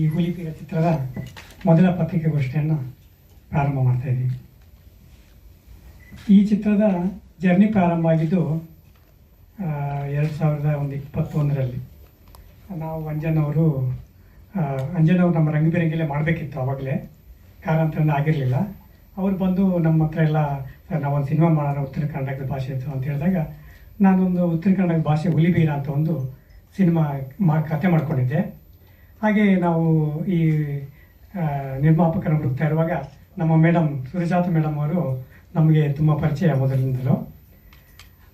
ಈ ಹುಲಿಪಿಗ ಚಿತ್ರದ ಮೊದಲ ಪತ್ರಿಕೆಗೋಷ್ಠಿಯನ್ನು ಪ್ರಾರಂಭ ಮಾಡ್ತಾ ಇದ್ದೀವಿ. ಈ ಚಿತ್ರದ ಜರ್ನಿ ಪ್ರಾರಂಭ ಆಗಿದ್ದು ಎರಡು ಸಾವಿರದ ಒಂದು ಇಪ್ಪತ್ತೊಂದರಲ್ಲಿ. ನಾವು ಅಂಜನವರು ಅಂಜನವ್ರು ನಮ್ಮ ರಂಗಬಿರಂಗಿಲೆ ಮಾಡಬೇಕಿತ್ತು ಆವಾಗಲೇ ಕಾರಣಾಂತರದಿಂದ ಆಗಿರಲಿಲ್ಲ. ಅವ್ರು ಬಂದು ನಮ್ಮ ಹತ್ರ ಎಲ್ಲ, ನಾವೊಂದು ಸಿನಿಮಾ ಮಾಡೋಣ, ಉತ್ತರ ಕರ್ನಾಟಕದ ಭಾಷೆ ಅಂತ ಹೇಳಿದಾಗ, ನಾನೊಂದು ಉತ್ತರ ಕರ್ನಾಟಕದ ಭಾಷೆ ಹುಲಿಬೀರ ಅಂತ ಒಂದು ಸಿನಿಮಾ ಮಾ, ಕತೆ ಮಾಡ್ಕೊಂಡಿದ್ದೆ. ಹಾಗೆ ನಾವು ಈ ನಿರ್ಮಾಪಕರ ಹುಡುಕ್ತಾ ಇರುವಾಗ ನಮ್ಮ ಮೇಡಮ್ ಸುರಜಾತ ಮೇಡಮ್ ಅವರು ನಮಗೆ ತುಂಬ ಪರಿಚಯ ಮೊದಲಿನಿಂದಲೂ.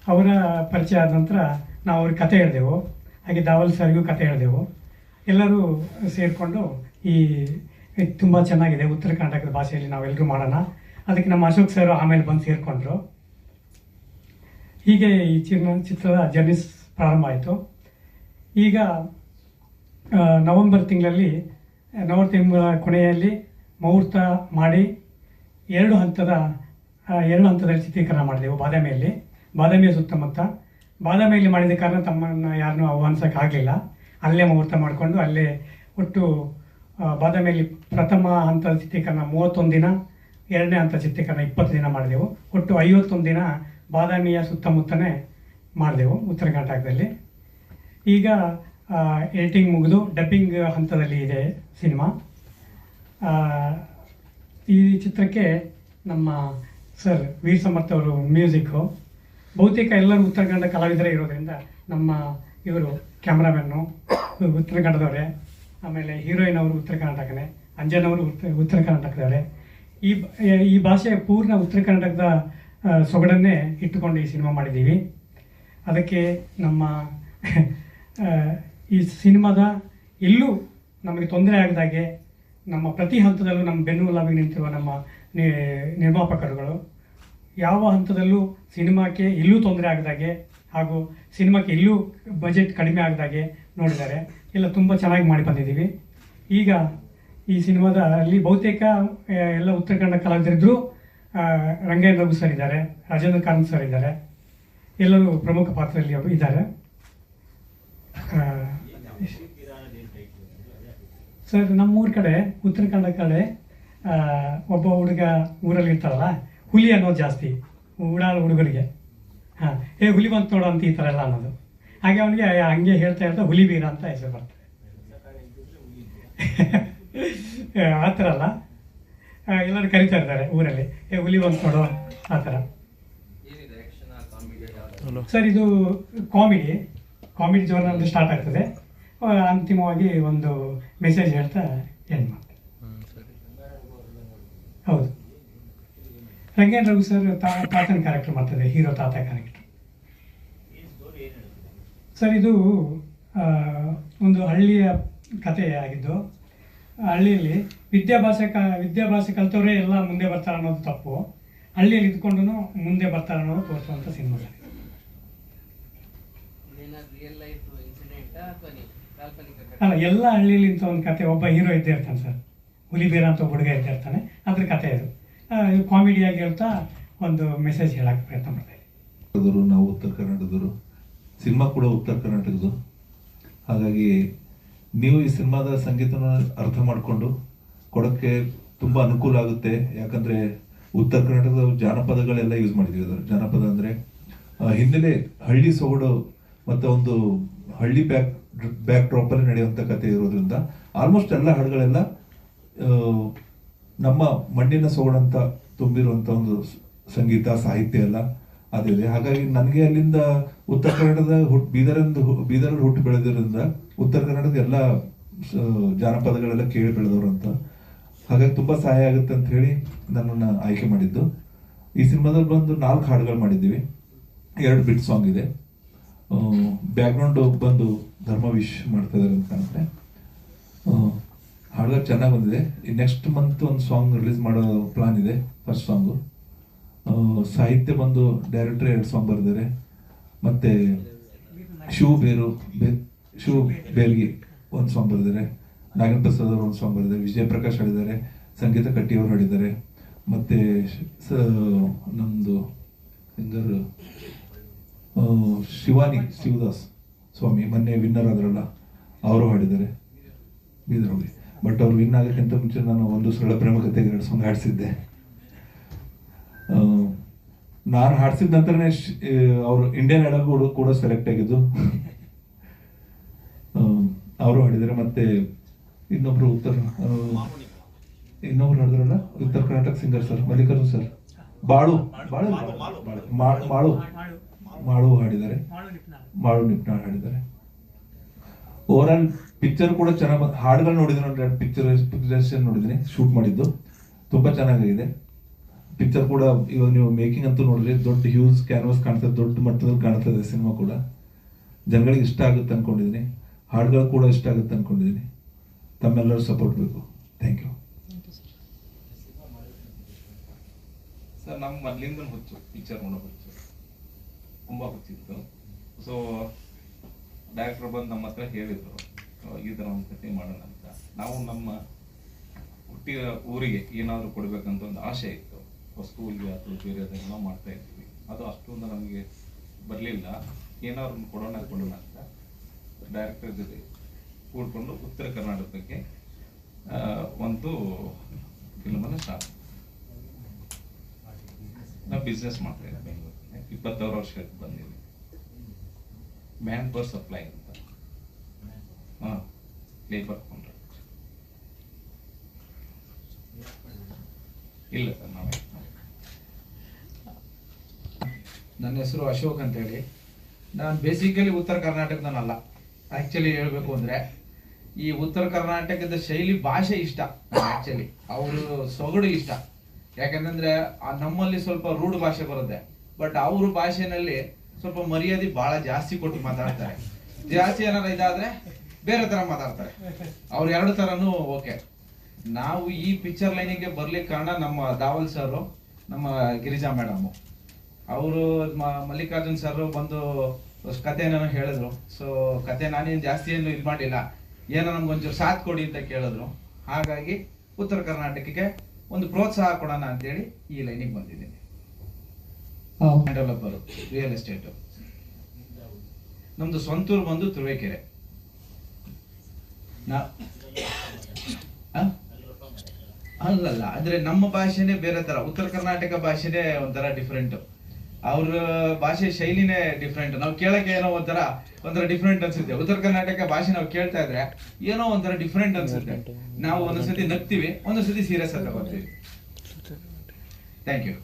ಅವರ ಪರಿಚಯ ಆದ ನಂತರ ನಾವು ಅವ್ರಿಗೆ ಕತೆ ಹೇಳಿದೆವು. ಹಾಗೆ ದಾವಲ್ ಸರ್ಗೂ ಕತೆ ಹೇಳಿದೆವು. ಎಲ್ಲರೂ ಸೇರಿಕೊಂಡು ಈ ತುಂಬ ಚೆನ್ನಾಗಿದೆ ಉತ್ತರ ಕರ್ನಾಟಕದ ಭಾಷೆಯಲ್ಲಿ ನಾವೆಲ್ಲರೂ ಮಾಡೋಣ. ಅದಕ್ಕೆ ನಮ್ಮ ಅಶೋಕ್ ಸರ್ ಆಮೇಲೆ ಬಂದು ಸೇರಿಕೊಂಡ್ರು. ಹೀಗೆ ಈ ಚಿನ್ನ ಚಿತ್ರದ ಜರ್ನಿಸ್ ಪ್ರಾರಂಭ ಆಯಿತು. ಈಗ ನವೆಂಬರ್ ತಿಂಗಳಲ್ಲಿ ನವೆಂಬರ್ ತಿಂಗಳ ಕೊನೆಯಲ್ಲಿ ಮುಹೂರ್ತ ಮಾಡಿ ಎರಡು ಹಂತದ ಎರಡು ಹಂತದಲ್ಲಿ ಚಿತ್ರೀಕರಣ ಮಾಡಿದೆವು ಬಾದಾಮಿಯಲ್ಲಿ. ಬಾದಾಮಿಯ ಸುತ್ತಮುತ್ತ. ಬಾದಾಮಿಯಲ್ಲಿ ಮಾಡಿದ ಕಾರಣ ತಮ್ಮನ್ನು ಯಾರನ್ನೂ ಆಹ್ವಾನಿಸೋಕೆ ಆಗಲಿಲ್ಲ. ಅಲ್ಲೇ ಮುಹೂರ್ತ ಮಾಡಿಕೊಂಡು ಅಲ್ಲೇ ಒಟ್ಟು ಬಾದಾಮಿಯಲ್ಲಿ ಪ್ರಥಮ ಹಂತದ ಚಿತ್ರೀಕರಣ ಮೂವತ್ತೊಂದು ದಿನ, ಎರಡನೇ ಹಂತ ಚಿತ್ರೀಕರಣ ಇಪ್ಪತ್ತು ದಿನ ಮಾಡಿದೆವು. ಒಟ್ಟು ಐವತ್ತೊಂದು ದಿನ ಬಾದಾಮಿಯ ಸುತ್ತಮುತ್ತನೇ ಮಾಡಿದೆವು ಉತ್ತರ ಕರ್ನಾಟಕದಲ್ಲಿ. ಈಗ ಎಡಿಟಿಂಗ್ ಮುಗಿದು ಡಬ್ಬಿಂಗ್ ಹಂತದಲ್ಲಿ ಇದೆ ಸಿನಿಮಾ. ಈ ಚಿತ್ರಕ್ಕೆ ನಮ್ಮ ಸರ್ ವೀರ್ ಸಮರ್ಥ ಅವರು ಮ್ಯೂಸಿಕ್ಕು ಬಹುತೇಕ ಎಲ್ಲರೂ ಉತ್ತರ ಕನ್ನಡ ಕಲಾವಿದರೇ ಇರೋದ್ರಿಂದ ನಮ್ಮ ಇವರು ಕ್ಯಾಮ್ರಾಮನ್ನು ಉತ್ತರ ಕನ್ನಡದವರೇ. ಆಮೇಲೆ ಹೀರೋಯಿನ್ ಅವರು ಉತ್ತರ ಕರ್ನಾಟಕನೇ ಅಂಜನವರು ಉತ್ತರ ಉತ್ತರ ಕರ್ನಾಟಕದವರೇ. ಈ ಈ ಭಾಷೆ ಪೂರ್ಣ ಉತ್ತರ ಕರ್ನಾಟಕದ ಸೊಗಡನ್ನೇ ಇಟ್ಟುಕೊಂಡು ಈ ಸಿನಿಮಾ ಮಾಡಿದ್ದೀವಿ. ಅದಕ್ಕೆ ನಮ್ಮ ಈ ಸಿನಿಮಾದ ಎಲ್ಲೂ ನಮಗೆ ತೊಂದರೆ ಆಗದಾಗೆ ನಮ್ಮ ಪ್ರತಿ ಹಂತದಲ್ಲೂ ನಮ್ಮ ಬೆನ್ನುಲಾಗಿ ನಿಂತಿರುವ ನಮ್ಮ ನಿರ್ಮಾಪಕರುಗಳು ಯಾವ ಹಂತದಲ್ಲೂ ಸಿನಿಮಾಕ್ಕೆ ಎಲ್ಲೂ ತೊಂದರೆ ಆಗದಾಗೆ ಹಾಗೂ ಸಿನಿಮಾಕ್ಕೆ ಎಲ್ಲೂ ಬಜೆಟ್ ಕಡಿಮೆ ಆಗದಾಗೆ ನೋಡಿದ್ದಾರೆ. ಎಲ್ಲ ತುಂಬ ಚೆನ್ನಾಗಿ ಮಾಡಿ ಬಂದಿದ್ದೀವಿ. ಈಗ ಈ ಸಿನಿಮಾದ ಅಲ್ಲಿ ಬಹುತೇಕ ಎಲ್ಲ ಉತ್ತರ ಕನ್ನಡ ಕಲಾವಿದರಿದ್ದರೂ ರಂಗಯ್ಯ ರಘು ಸರ್ ಇದ್ದಾರೆ, ರಾಜೇಂದ್ರ ಕಾರಂತ್ ಸರ್ ಇದ್ದಾರೆ. ಎಲ್ಲರೂ ಪ್ರಮುಖ ಪಾತ್ರದಲ್ಲಿ ಅವರು ಇದ್ದಾರೆ ಸರ್, ನಮ್ಮೂರ ಕಡೆ, ಉತ್ತರ ಕನ್ನಡ ಕಡೆ ಒಬ್ಬ ಹುಡುಗ ಊರಲ್ಲಿ ಇರ್ತಾರಲ್ಲ, ಹುಲಿ ಅನ್ನೋದು ಜಾಸ್ತಿ, ಉಡಾಳ ಹುಡುಗರಿಗೆ. ಹಾಂ, ಏ, ಹುಲಿ ಬಂತು ನೋಡು ಅಂತ ಈ ಥರ ಎಲ್ಲ ಅನ್ನೋದು. ಹಾಗೆ ಅವನಿಗೆ ಹಂಗೆ ಹೇಳ್ತಾ ಇರ್ತಾ ಹುಲಿ ಬೀರ ಅಂತ ಹೆಸರು ಬರ್ತದೆ. ಆ ಥರ ಅಲ್ಲ. ಎಲ್ಲರೂ ಕರಿತಾ ಇರ್ತಾರೆ ಊರಲ್ಲಿ. ಏ, ಹುಲಿ ಬಂತು ನೋಡು, ಆ ಥರ ಸರ್, ಇದು ಕಾಮಿಡಿ ಕಾಮಿಡಿ ಜೋನಲ್ಲಿ ಸ್ಟಾರ್ಟ್ ಆಗ್ತದೆ. ಅಂತಿಮವಾಗಿ ಒಂದು ಮೆಸೇಜ್ ಹೇಳ್ತಾ ಎಂಡ್ ಮಾಡ್ತಾರೆ ಹೌದು. ರಂಗೇನ್ ರಘು ಸರ್ ತಾ ತಾತನ ಕ್ಯಾರೆಕ್ಟರ್ ಮಾಡ್ತಾರೆ ಹೀರೋ ತಾತ ಕ್ಯಾರೆಕ್ಟರ್ ಸರ್ ಇದು ಒಂದು ಹಳ್ಳಿಯ ಕಥೆ ಆಗಿದ್ದು ಹಳ್ಳಿಯಲ್ಲಿ ವಿದ್ಯಾಭ್ಯಾಸ ಕ ವಿದ್ಯಾಭ್ಯಾಸ ಕಲಿತವರೇ ಎಲ್ಲ ಮುಂದೆ ಬರ್ತಾರೆ ಅನ್ನೋದು ತಪ್ಪು. ಹಳ್ಳಿಯಲ್ಲಿ ಇದ್ಕೊಂಡು ಮುಂದೆ ಬರ್ತಾರೆ ಅನ್ನೋದು ತೋರಿಸುವಂಥ ಸಿನಿಮಾ. ಅಲ್ಲ, ಎಲ್ಲ ಹಳ್ಳಿಯಲ್ಲಿ ಇಂಥ ಒಂದು ಕತೆ, ಒಬ್ಬ ಹೀರೋ ಇದ್ದೇ ಇರ್ತಾನೆ ಸರ್ ಹುಲಿಬೀರ ಅಂತ ಹುಡುಗ ಇದ್ದೇ ಇರ್ತಾನೆ. ಅದ್ರ ಕತೆ ಅದು ಕಾಮಿಡಿಯಾಗಿ ಹೇಳ್ತಾ ಒಂದು ಮೆಸೇಜ್ ಹೇಳಕ್ಕೆ ಪ್ರಯತ್ನ ಮಾಡ್ತಾ ಇದ್ದೀವಿ ನಾವು ಉತ್ತರ ಕರ್ನಾಟಕದವರು, ಸಿನಿಮಾ ಕೂಡ ಉತ್ತರ ಕರ್ನಾಟಕದ್ದು. ಹಾಗಾಗಿ ನೀವು ಈ ಸಿನಿಮಾದ ಸಂಗೀತನ ಅರ್ಥ ಮಾಡಿಕೊಂಡು ಕೊಡೋಕ್ಕೆ ತುಂಬ ಅನುಕೂಲ ಆಗುತ್ತೆ. ಯಾಕಂದರೆ ಉತ್ತರ ಕರ್ನಾಟಕದ ಜಾನಪದಗಳೆಲ್ಲ ಯೂಸ್ ಮಾಡಿದ್ದೀವಿ ಅದರ ಜಾನಪದ ಅಂದರೆ ಹಿನ್ನೆಲೆ ಹಳ್ಳಿ ಸೊಗಡು ಮತ್ತು ಒಂದು ಹಳ್ಳಿ ಬ್ಯಾಕ್ ಬ್ಯಾಕ್ ಡ್ರಾಪಲ್ಲಿ ನಡೆಯುವಂಥ ಕತೆ ಇರೋದ್ರಿಂದ ಆಲ್ಮೋಸ್ಟ್ ಎಲ್ಲ ಹಾಡುಗಳೆಲ್ಲ ನಮ್ಮ ಮಣ್ಣಿನ ಸೊಗಡಂತ ತುಂಬಿರುವಂತ ಒಂದು ಸಂಗೀತ, ಸಾಹಿತ್ಯ ಎಲ್ಲ ಅದಿದೆ. ಹಾಗಾಗಿ ನನಗೆ ಅಲ್ಲಿಂದ ಉತ್ತರ ಕನ್ನಡದ ಹುಟ್, ಬೀದರಿಂದ ಬೀದರಲ್ಲಿ ಹುಟ್ಟು ಬೆಳೆದಿರೋದ್ರಿಂದ ಉತ್ತರ ಕನ್ನಡದ ಎಲ್ಲ ಜಾನಪದಗಳೆಲ್ಲ ಕೇಳಿ ಬೆಳೆದವರು ಅಂತ. ಹಾಗಾಗಿ ತುಂಬಾ ಸಹಾಯ ಆಗುತ್ತೆ ಅಂತ ಹೇಳಿ ನನ್ನನ್ನು ಆಯ್ಕೆ ಮಾಡಿದ್ದು. ಈ ಸಿನಿಮಾದಲ್ಲಿ ಬಂದು ನಾಲ್ಕು ಹಾಡುಗಳು ಮಾಡಿದ್ದೀವಿ. ಎರಡು ಬಿಟ್ ಸಾಂಗ್ ಇದೆ. ಬ್ಯಾಕ್ಗ್ರೌಂಡ್ ಬಂದು ಧರ್ಮ ವಿಶ್ ಮಾಡ್ತಾ ಇದಾರೆ ಅಂತ ಕಾಣುತ್ತೆ ಹಾಡುಗಳು ಚೆನ್ನಾಗಿ ಬಂದಿದೆ. ಈ ನೆಕ್ಸ್ಟ್ ಮಂತ್ ಒಂದು ಸಾಂಗ್ ರಿಲೀಸ್ ಮಾಡೋ ಪ್ಲಾನ್ ಇದೆ ಫಸ್ಟ್ ಸಾಂಗು ಸಾಹಿತ್ಯ ಬಂದು ಡೈರೆಕ್ಟ್ರ್ ಎರಡು ಸಾಂಗ್ ಬರೆದಿದ್ದಾರೆ. ಮತ್ತೆ ಶೂ ಬೇರು ಬೇ ಶೂ ಬೇರ್ಗಿ ಒಂದು ಸಾಂಗ್ ಬರೆದಿದ್ದಾರೆ. ನಾಗೇಂದ್ರ ಪ್ರಸಾದ್ ಅವರು ಒಂದು ಸಾಂಗ್ ಬರೆದಿದ್ದಾರೆ. ವಿಜಯ್ ಪ್ರಕಾಶ್ ಹಾಡಿದ್ದಾರೆ. ಸಂಗೀತ ಕಟ್ಟಿಯವರು ಹಾಡಿದ್ದಾರೆ. ಮತ್ತೆ ಸ- ನಮ್ದು ಸಿಂಗರ್ ಶಿವಾನಿ ಶಿವದಾಸ್. ಸ್ವಾಮಿ ಮೊನ್ನೆ ವಿನ್ನರ್ ಆದ್ರಲ್ಲ ಅವರು ಹಾಡಿದ್ದಾರೆ ಬೀದರಲ್ಲಿ ಬಟ್ ಅವ್ರು ವಿನ್ ಆಗೋಕ್ಕಿಂತ ಮುಂಚೆ ನಾನು ಒಂದು ಸರಳ ಪ್ರೇಮ ಕಥೆಗೆ ಎರಡು ಸಾಂಗ್ ಹಾಡಿಸಿದ್ದೆ ನಾನು ಹಾಡಿಸಿದ ನಂತರನೇ ಅವರು ಇಂಡಿಯನ್ ಐಡಲ್ ಕೂಡ ಸೆಲೆಕ್ಟ್ ಆಗಿದ್ದು ಅವರು ಹಾಡಿದ್ದಾರೆ ಮತ್ತೆ ಇನ್ನೊಬ್ರು ಉತ್ತರ ಇನ್ನೊಬ್ರು ಹಾಡಿದ್ರಲ್ಲ Uttara Karnataka singer sir Mallikarjun sir ಬಾಳು ಬಾಳು ಬಾಳು ಮಾಳು ಮಾಳು ಹಾಡಿದ್ದಾರೆ ಮಾಳು ನಿಪ್ನಾಳ್ ಹಾಡಿದ್ದಾರೆ ಓವರ್ ಆಲ್ ಪಿಕ್ಚರ್ ಕೂಡ ಚೆನ್ನಾಗಿ ಬಂದು ಹಾಡುಗಳು ನೋಡಿದ್ರು ಎರಡು ಪಿಕ್ಚರ್ ಪಿಕ್ಚರ್ಸ್ ನೋಡಿದ್ದೀನಿ. ಶೂಟ್ ಮಾಡಿದ್ದು. ತುಂಬಾ ಚೆನ್ನಾಗಿದೆ. ಪಿಕ್ಚರ್ ಕೂಡ ಇವಾಗ ನೀವು ಮೇಕಿಂಗ್ ಅಂತೂ ನೋಡಿದ್ರೆ ದೊಡ್ಡ ಹ್ಯೂಸ್ ಕ್ಯಾನ್ವಾಸ್ ಕಾಣ್ತದೆ ದೊಡ್ಡ ಮಟ್ಟದಲ್ಲಿ ಕಾಣ್ತದೆ ಸಿನಿಮಾ ಕೂಡ. ಜನಗಳಿಗೆ ಇಷ್ಟ ಆಗುತ್ತೆ ಅಂದ್ಕೊಂಡಿದ್ದೀನಿ ಹಾಡುಗಳು ಕೂಡ ಇಷ್ಟ ಆಗುತ್ತೆ ಅಂದ್ಕೊಂಡಿದ್ದೀನಿ ತಮ್ಮೆಲ್ಲರೂ ಸಪೋರ್ಟ್ ಬೇಕು. ಥ್ಯಾಂಕ್ ಯು ಸರ್ ನಮ್ಮ ಮೊದಲಿಂದ ಹುಚ್ಚು. ಪಿಕ್ಚರ್ ನೋಡೋ ಹುಚ್ಚು. ತುಂಬಾ ಹುಚ್ಚಿತ್ತು. ಸೊ ಡಾಕ್ಟ್ರ್ ಬಂದು ನಮ್ಮ ಹತ್ರ ಹೇಳಿದ್ರು "ಅಹ್, ಈ ಥರ ಒಂದು ಕತೆ ಮಾಡೋಣ ಅಂತ. ನಾವು ನಮ್ಮ ಹುಟ್ಟಿದ ಊರಿಗೆ ಏನಾದರೂ ಕೊಡಬೇಕಂತ ಒಂದು ಆಸೆ ಇತ್ತು. ಸ್ಕೂಲ್ಗೆ ಅಥವಾ ಬೇರೆದೆಲ್ಲ ಮಾಡ್ತಾ ಇದ್ವಿ ಅದು ಅಷ್ಟೊಂದು ನಮಗೆ ಬರಲಿಲ್ಲ. ಏನಾದ್ರು ಕೊಡೋಣ ಕೊಡೋಣ ಅಂತ. ಡೈರೆಕ್ಟರ್ ಜೊತೆ ಕೂಡ್ಕೊಂಡು ಉತ್ತರ ಕರ್ನಾಟಕಕ್ಕೆ ಒಂದು ಫಿಲ್ಮನ್ನು ಸ್ಟಾರ್ಟ್ ನಾವು ಬಿಸ್ನೆಸ್ ಮಾಡ್ತಾ ಇದ್ದೀವಿ ಬೆಂಗಳೂರಲ್ಲಿ ಇಪ್ಪತ್ತಾರು ವರ್ಷಕ್ಕೆ ಬಂದಿವಿ ಮ್ಯಾನ್ ಪವರ್ ಸಪ್ಲೈ ಅಂತ ಹಾಂ ಲೇಬರ್ ಕಾಂಟ್ರಾಕ್ಟ್ ಇಲ್ಲ ಸರ್ ನಾವೇ ನನ್ನ ಹೆಸರು ಅಶೋಕ್ ಅಂತ ಹೇಳಿ ನಾನು ಬೇಸಿಕಲಿ ಉತ್ತರ ಕರ್ನಾಟಕದನಲ್ಲ ಆಕ್ಚುಲಿ ಹೇಳ್ಬೇಕು ಅಂದ್ರೆ ಈ ಉತ್ತರ ಕರ್ನಾಟಕದ ಶೈಲಿ ಭಾಷೆ ಇಷ್ಟ ಆಕ್ಚುಲಿ ಅವರು ಸೊಗಡು ಇಷ್ಟ. ಯಾಕಂತಂದರೆ ನಮ್ಮಲ್ಲಿ ಸ್ವಲ್ಪ ರೂಢ ಭಾಷೆ ಬರುತ್ತೆ. ಬಟ್ ಅವ್ರ ಭಾಷೆನಲ್ಲಿ ಸ್ವಲ್ಪ ಮರ್ಯಾದೆ ಬಹಳ ಜಾಸ್ತಿ ಕೊಟ್ಟು ಮಾತಾಡ್ತಾರೆ. ಜಾಸ್ತಿ ಏನಾರ ಇದಾದ್ರೆ ಬೇರೆ ತರ ಮಾತಾಡ್ತಾರೆ. ಅವ್ರು ಎರಡು ತರನು ಓಕೆ. ನಾವು ಈ ಪಿಕ್ಚರ್ ಲೈನಿಗೆ ಬರ್ಲಿಕ್ಕೆ ಕಾರಣ ನಮ್ಮ ದಾವಲ್ ಸರ್, ನಮ್ಮ ಗಿರಿಜಾ ಮೇಡಮ್. ಅವರು ಮಲ್ಲಿಕಾರ್ಜುನ್ ಸರ್ ಬಂದು ಕಥೆನ ಹೇಳಿದ್ರು. ಸೊ ಕತೆ ನಾನೇನು ಜಾಸ್ತಿ ಏನು ಇದು ಮಾಡಿಲ್ಲ. ಏನೋ ನಮ್ಗೊಂಚೂರು ಸಾಥ್ ಕೊಡಿ ಅಂತ ಕೇಳಿದ್ರು. ಹಾಗಾಗಿ ಉತ್ತರ ಕರ್ನಾಟಕಕ್ಕೆ ಒಂದು ಪ್ರೋತ್ಸಾಹ ಕೊಡೋಣ ಅಂತೇಳಿ ಈ ಲೈನಿಗೆ ಬಂದಿದ್ದೀನಿ. ಡೆವಲಪರ್ ರಿಯಲ್ ಎಸ್ಟೇಟ್ ನಮ್ದು ಸ್ವಂತೂರು ಬಂದು ತುರುವೇಕೆರೆ? ಅಲ್ಲಲ್ಲ ಅಂದ್ರೆ ನಮ್ಮ ಭಾಷೆನೇ ಬೇರೆ ತರ, ಉತ್ತರ ಕರ್ನಾಟಕ ಭಾಷೆನೇ ಒಂಥರ ಡಿಫ್ರೆಂಟ್ ಅವ್ರ ಭಾಷೆ ಶೈಲಿನೇ ಡಿಫ್ರೆಂಟ್ ನಾವು ಕೇಳಕ್ಕೆ ಏನೋ ಒಂಥರ ಒಂಥರ ಡಿಫ್ರೆಂಟ್ ಅನ್ಸುತ್ತೆ. ಉತ್ತರ ಕರ್ನಾಟಕ ಭಾಷೆ ನಾವು ಕೇಳ್ತಾ ಇದ್ರೆ ಏನೋ ಒಂಥರ ಡಿಫ್ರೆಂಟ್ ಅನ್ಸುತ್ತೆ. ನಾವು ಒಂದೊಂದ್ಸತಿ ನಗ್ತೀವಿ, ಒಂದೊಂದ್ಸತಿ ಸೀರಿಯಸ್ ಆಗಿ ಬರ್ತೀವಿ. Thank you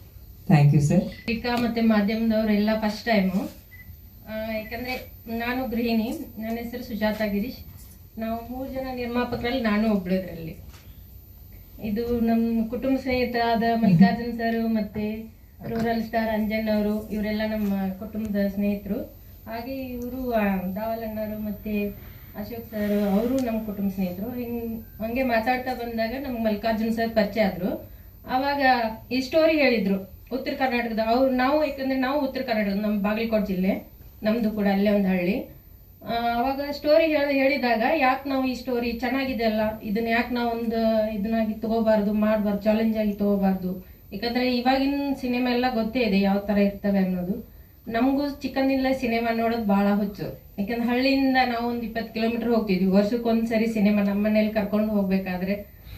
thank you sir ಪತ್ರಿಕಾ ಮತ್ತೆ ಮಾಧ್ಯಮದವರೆಲ್ಲ ಫಸ್ಟ್ ಟೈಮು ಯಾಕಂದ್ರೆ ನಾನು ಗೃಹಿಣಿ, ನನ್ನ ಹೆಸರು ಸುಜಾತ ಗಿರೀಶ್. ನಾವು ಮೂರು ಜನ ನಿರ್ಮಾಪಕರಲ್ಲಿ ನಾನು ಒಬ್ಳು ಇದರಲ್ಲಿ ಇದು ನಮ್ಮ ಕುಟುಂಬ ಸ್ನೇಹಿತರಾದ ಮಲ್ಲಿಕಾರ್ಜುನ್ ಸರ್ ಮತ್ತೆ ರೂರಲ್ ಸ್ಟಾರ್ ಅಂಜನ್ ಅವರು, ಇವರೆಲ್ಲ ನಮ್ಮ ಕುಟುಂಬದ ಸ್ನೇಹಿತರು. ಹಾಗೆ ಇವರು ದಾವಲಣ್ಣರು ಮತ್ತೆ ಅಶೋಕ್ ಸರ್ ಅವರು ನಮ್ಮ ಕುಟುಂಬ ಸ್ನೇಹಿತರು. ಹಿಂಗ್, ಹಂಗೆ ಮಾತಾಡ್ತಾ ಬಂದಾಗ ನಮ್ಗೆ ಮಲ್ಲಿಕಾರ್ಜುನ್ ಸರ್ ಪರಿಚಯ ಆದ್ರು. ಅವಾಗ ಈ ಸ್ಟೋರಿ ಹೇಳಿದ್ರು. ಉತ್ತರ ಕರ್ನಾಟಕದ ಅವ್ರು ನಾವು ಯಾಕಂದ್ರೆ ನಾವು ಉತ್ತರ ಕರ್ನಾಟಕ ನಮ್ಮ ಬಾಗಲಕೋಟೆ ಜಿಲ್ಲೆ ನಮ್ದು ಕೂಡ ಅಲ್ಲೇ ಒಂದು ಹಳ್ಳಿ. ಅವಾಗ ಸ್ಟೋರಿ ಹೇಳಿ ಹೇಳಿದಾಗ ಯಾಕೆ ನಾವು ಈ ಸ್ಟೋರಿ ಚೆನ್ನಾಗಿದೆ ಅಲ್ಲ? ಇದನ್ನ ಯಾಕೆ ನಾವು ಒಂದು ಇದನ್ನಾಗಿ ತಗೋಬಾರ್ದು ಮಾಡಬಾರ್ದು ಚಾಲೆಂಜ್ ಆಗಿ ತಗೋಬಾರ್ದು? ಯಾಕಂದ್ರೆ ಇವಾಗಿನ ಸಿನಿಮಾ ಎಲ್ಲ ಗೊತ್ತೇ ಇದೆ ಯಾವ ತರ ಇರ್ತವೆ ಅನ್ನೋದು. ನಮಗೂ ಚಿಕ್ಕಂದಿನಲ್ಲೇ ಸಿನಿಮಾ ನೋಡೋದು ಬಹಳ ಹುಚ್ಚು. ಯಾಕಂದ್ರೆ ಹಳ್ಳಿಯಿಂದ ನಾವು ಒಂದು ಇಪ್ಪತ್ತು ಕಿಲೋಮೀಟರ್ ಹೋಗ್ತಿದ್ವಿ. ವರ್ಷಕ್ಕೊಂದ್ಸರಿ ಸಿನಿಮಾ ನಮ್ಮ ಮನೇಲಿ ಕರ್ಕೊಂಡು ಹೋಗ್ಬೇಕಾದ್ರೆ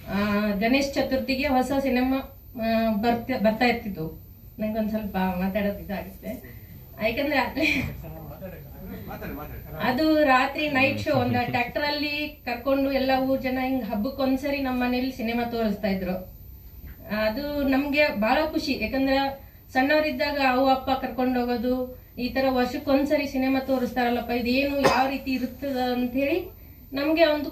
ಆ, ಗಣೇಶ್ ಚತುರ್ಥಿಗೆ ಹೊಸ ಸಿನಿಮಾ ಬರ್ತಾ ಬರ್ತಾ ಇರ್ತಿತ್ತು. ನಂಗೊಂದ್ ಸ್ವಲ್ಪ ಮಾತಾಡೋದು ಇದಾಗುತ್ತೆ ಯಾಕಂದ್ರೆ ಅದು ರಾತ್ರಿ ನೈಟ್ ಶೋ ಒಂದು ಟ್ರ್ಯಾಕ್ಟರ್ ಅಲ್ಲಿ ಕರ್ಕೊಂಡು ಎಲ್ಲ ಊರ್ ಜನ ಹಿಂಗ್ ಹಬ್ಬಕ್ಕೆ ಒಂದ್ಸರಿ ನಮ್ಮ ಮನೇಲಿ ಸಿನಿಮಾ ತೋರಿಸ್ತಾ ಇದ್ರು. ಅದು ನಮ್ಗೆ ಬಹಳ ಖುಷಿ, ಯಾಕಂದ್ರ ಸಣ್ಣವರಿದ್ದಾಗ ಅವು ಅಪ್ಪ ಕರ್ಕೊಂಡು ಹೋಗೋದು, ಈ ತರ ವರ್ಷಕ್ಕೊಂದ್ಸರಿ ಸಿನಿಮಾ ತೋರಿಸ್ತಾರಲ್ಲಪ್ಪ, ಇದೇನು ಯಾವ ರೀತಿ ಇರ್ತದ ಅಂತ ಹೇಳಿ ನಮ್ಗೆ ಒಂದು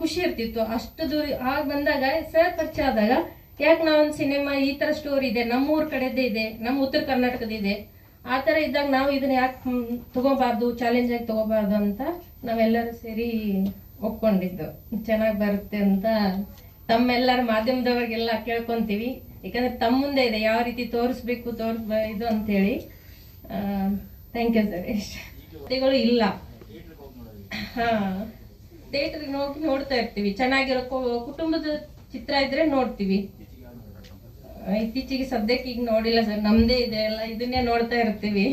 ಖುಷಿ ಇರ್ತಿತ್ತು. ಅಷ್ಟು ದೂರ ಆಗ ಬಂದಾಗ, ಸರ್ ಪರಿಚಯ ಆದಾಗ ಯಾಕೆ ನಾವೊಂದು ಸಿನಿಮಾ ಈ ತರ ಸ್ಟೋರಿ ಇದೆ? ನಮ್ಮೂರ್ ಕಡೆದೇ ಇದೆ. ನಮ್ಮ ಉತ್ತರ ಕರ್ನಾಟಕದ ಇದೆ ಆ ತರ ಇದ್ದಾಗ ನಾವು ಇದನ್ನ ಯಾಕೆ ತಗೋಬಾರ್ದು ಚಾಲೆಂಜ್ ಆಗಿ ತಗೋಬಾರ್ದು ಅಂತ ನಾವೆಲ್ಲರೂ ಸೇರಿ ಒಪ್ಕೊಂಡಿದ್ದು. ಚೆನ್ನಾಗಿ ಬರುತ್ತೆ ಅಂತ ತಮ್ಮೆಲ್ಲರ ಮಾಧ್ಯಮದವ್ರಿಗೆಲ್ಲ ಕೇಳ್ಕೊಂತೀವಿ. ಯಾಕಂದ್ರೆ ತಮ್ಮ ಮುಂದೆ ಇದೆ. ಯಾವ ರೀತಿ ತೋರಿಸ್ಬೇಕು, ತೋರಿಸ್ ಇದು ಅಂತೇಳಿ. ಥ್ಯಾಂಕ್ ಯು ಸರ್ ಇಲ್ಲ. ಹಾ ಥಿಯೇಟರ್ಗೆ ಹೋಗಿ ನೋಡ್ತಾ ಇರ್ತೀವಿ. ಚೆನ್ನಾಗಿರೋ ಕುಟುಂಬದ ಚಿತ್ರ ಇದ್ರೆ ನೋಡ್ತೀವಿ. ಇತ್ತೀಚೆಗೆ ಸದ್ಯಕ್ಕೆ ಈಗ ನೋಡಿಲ್ಲ ಸರ್. ನಮ್ದೇ ಇದೆ ಎಲ್ಲ. ಇದನ್ನೇ ನೋಡ್ತಾ ಇರ್ತೀವಿ.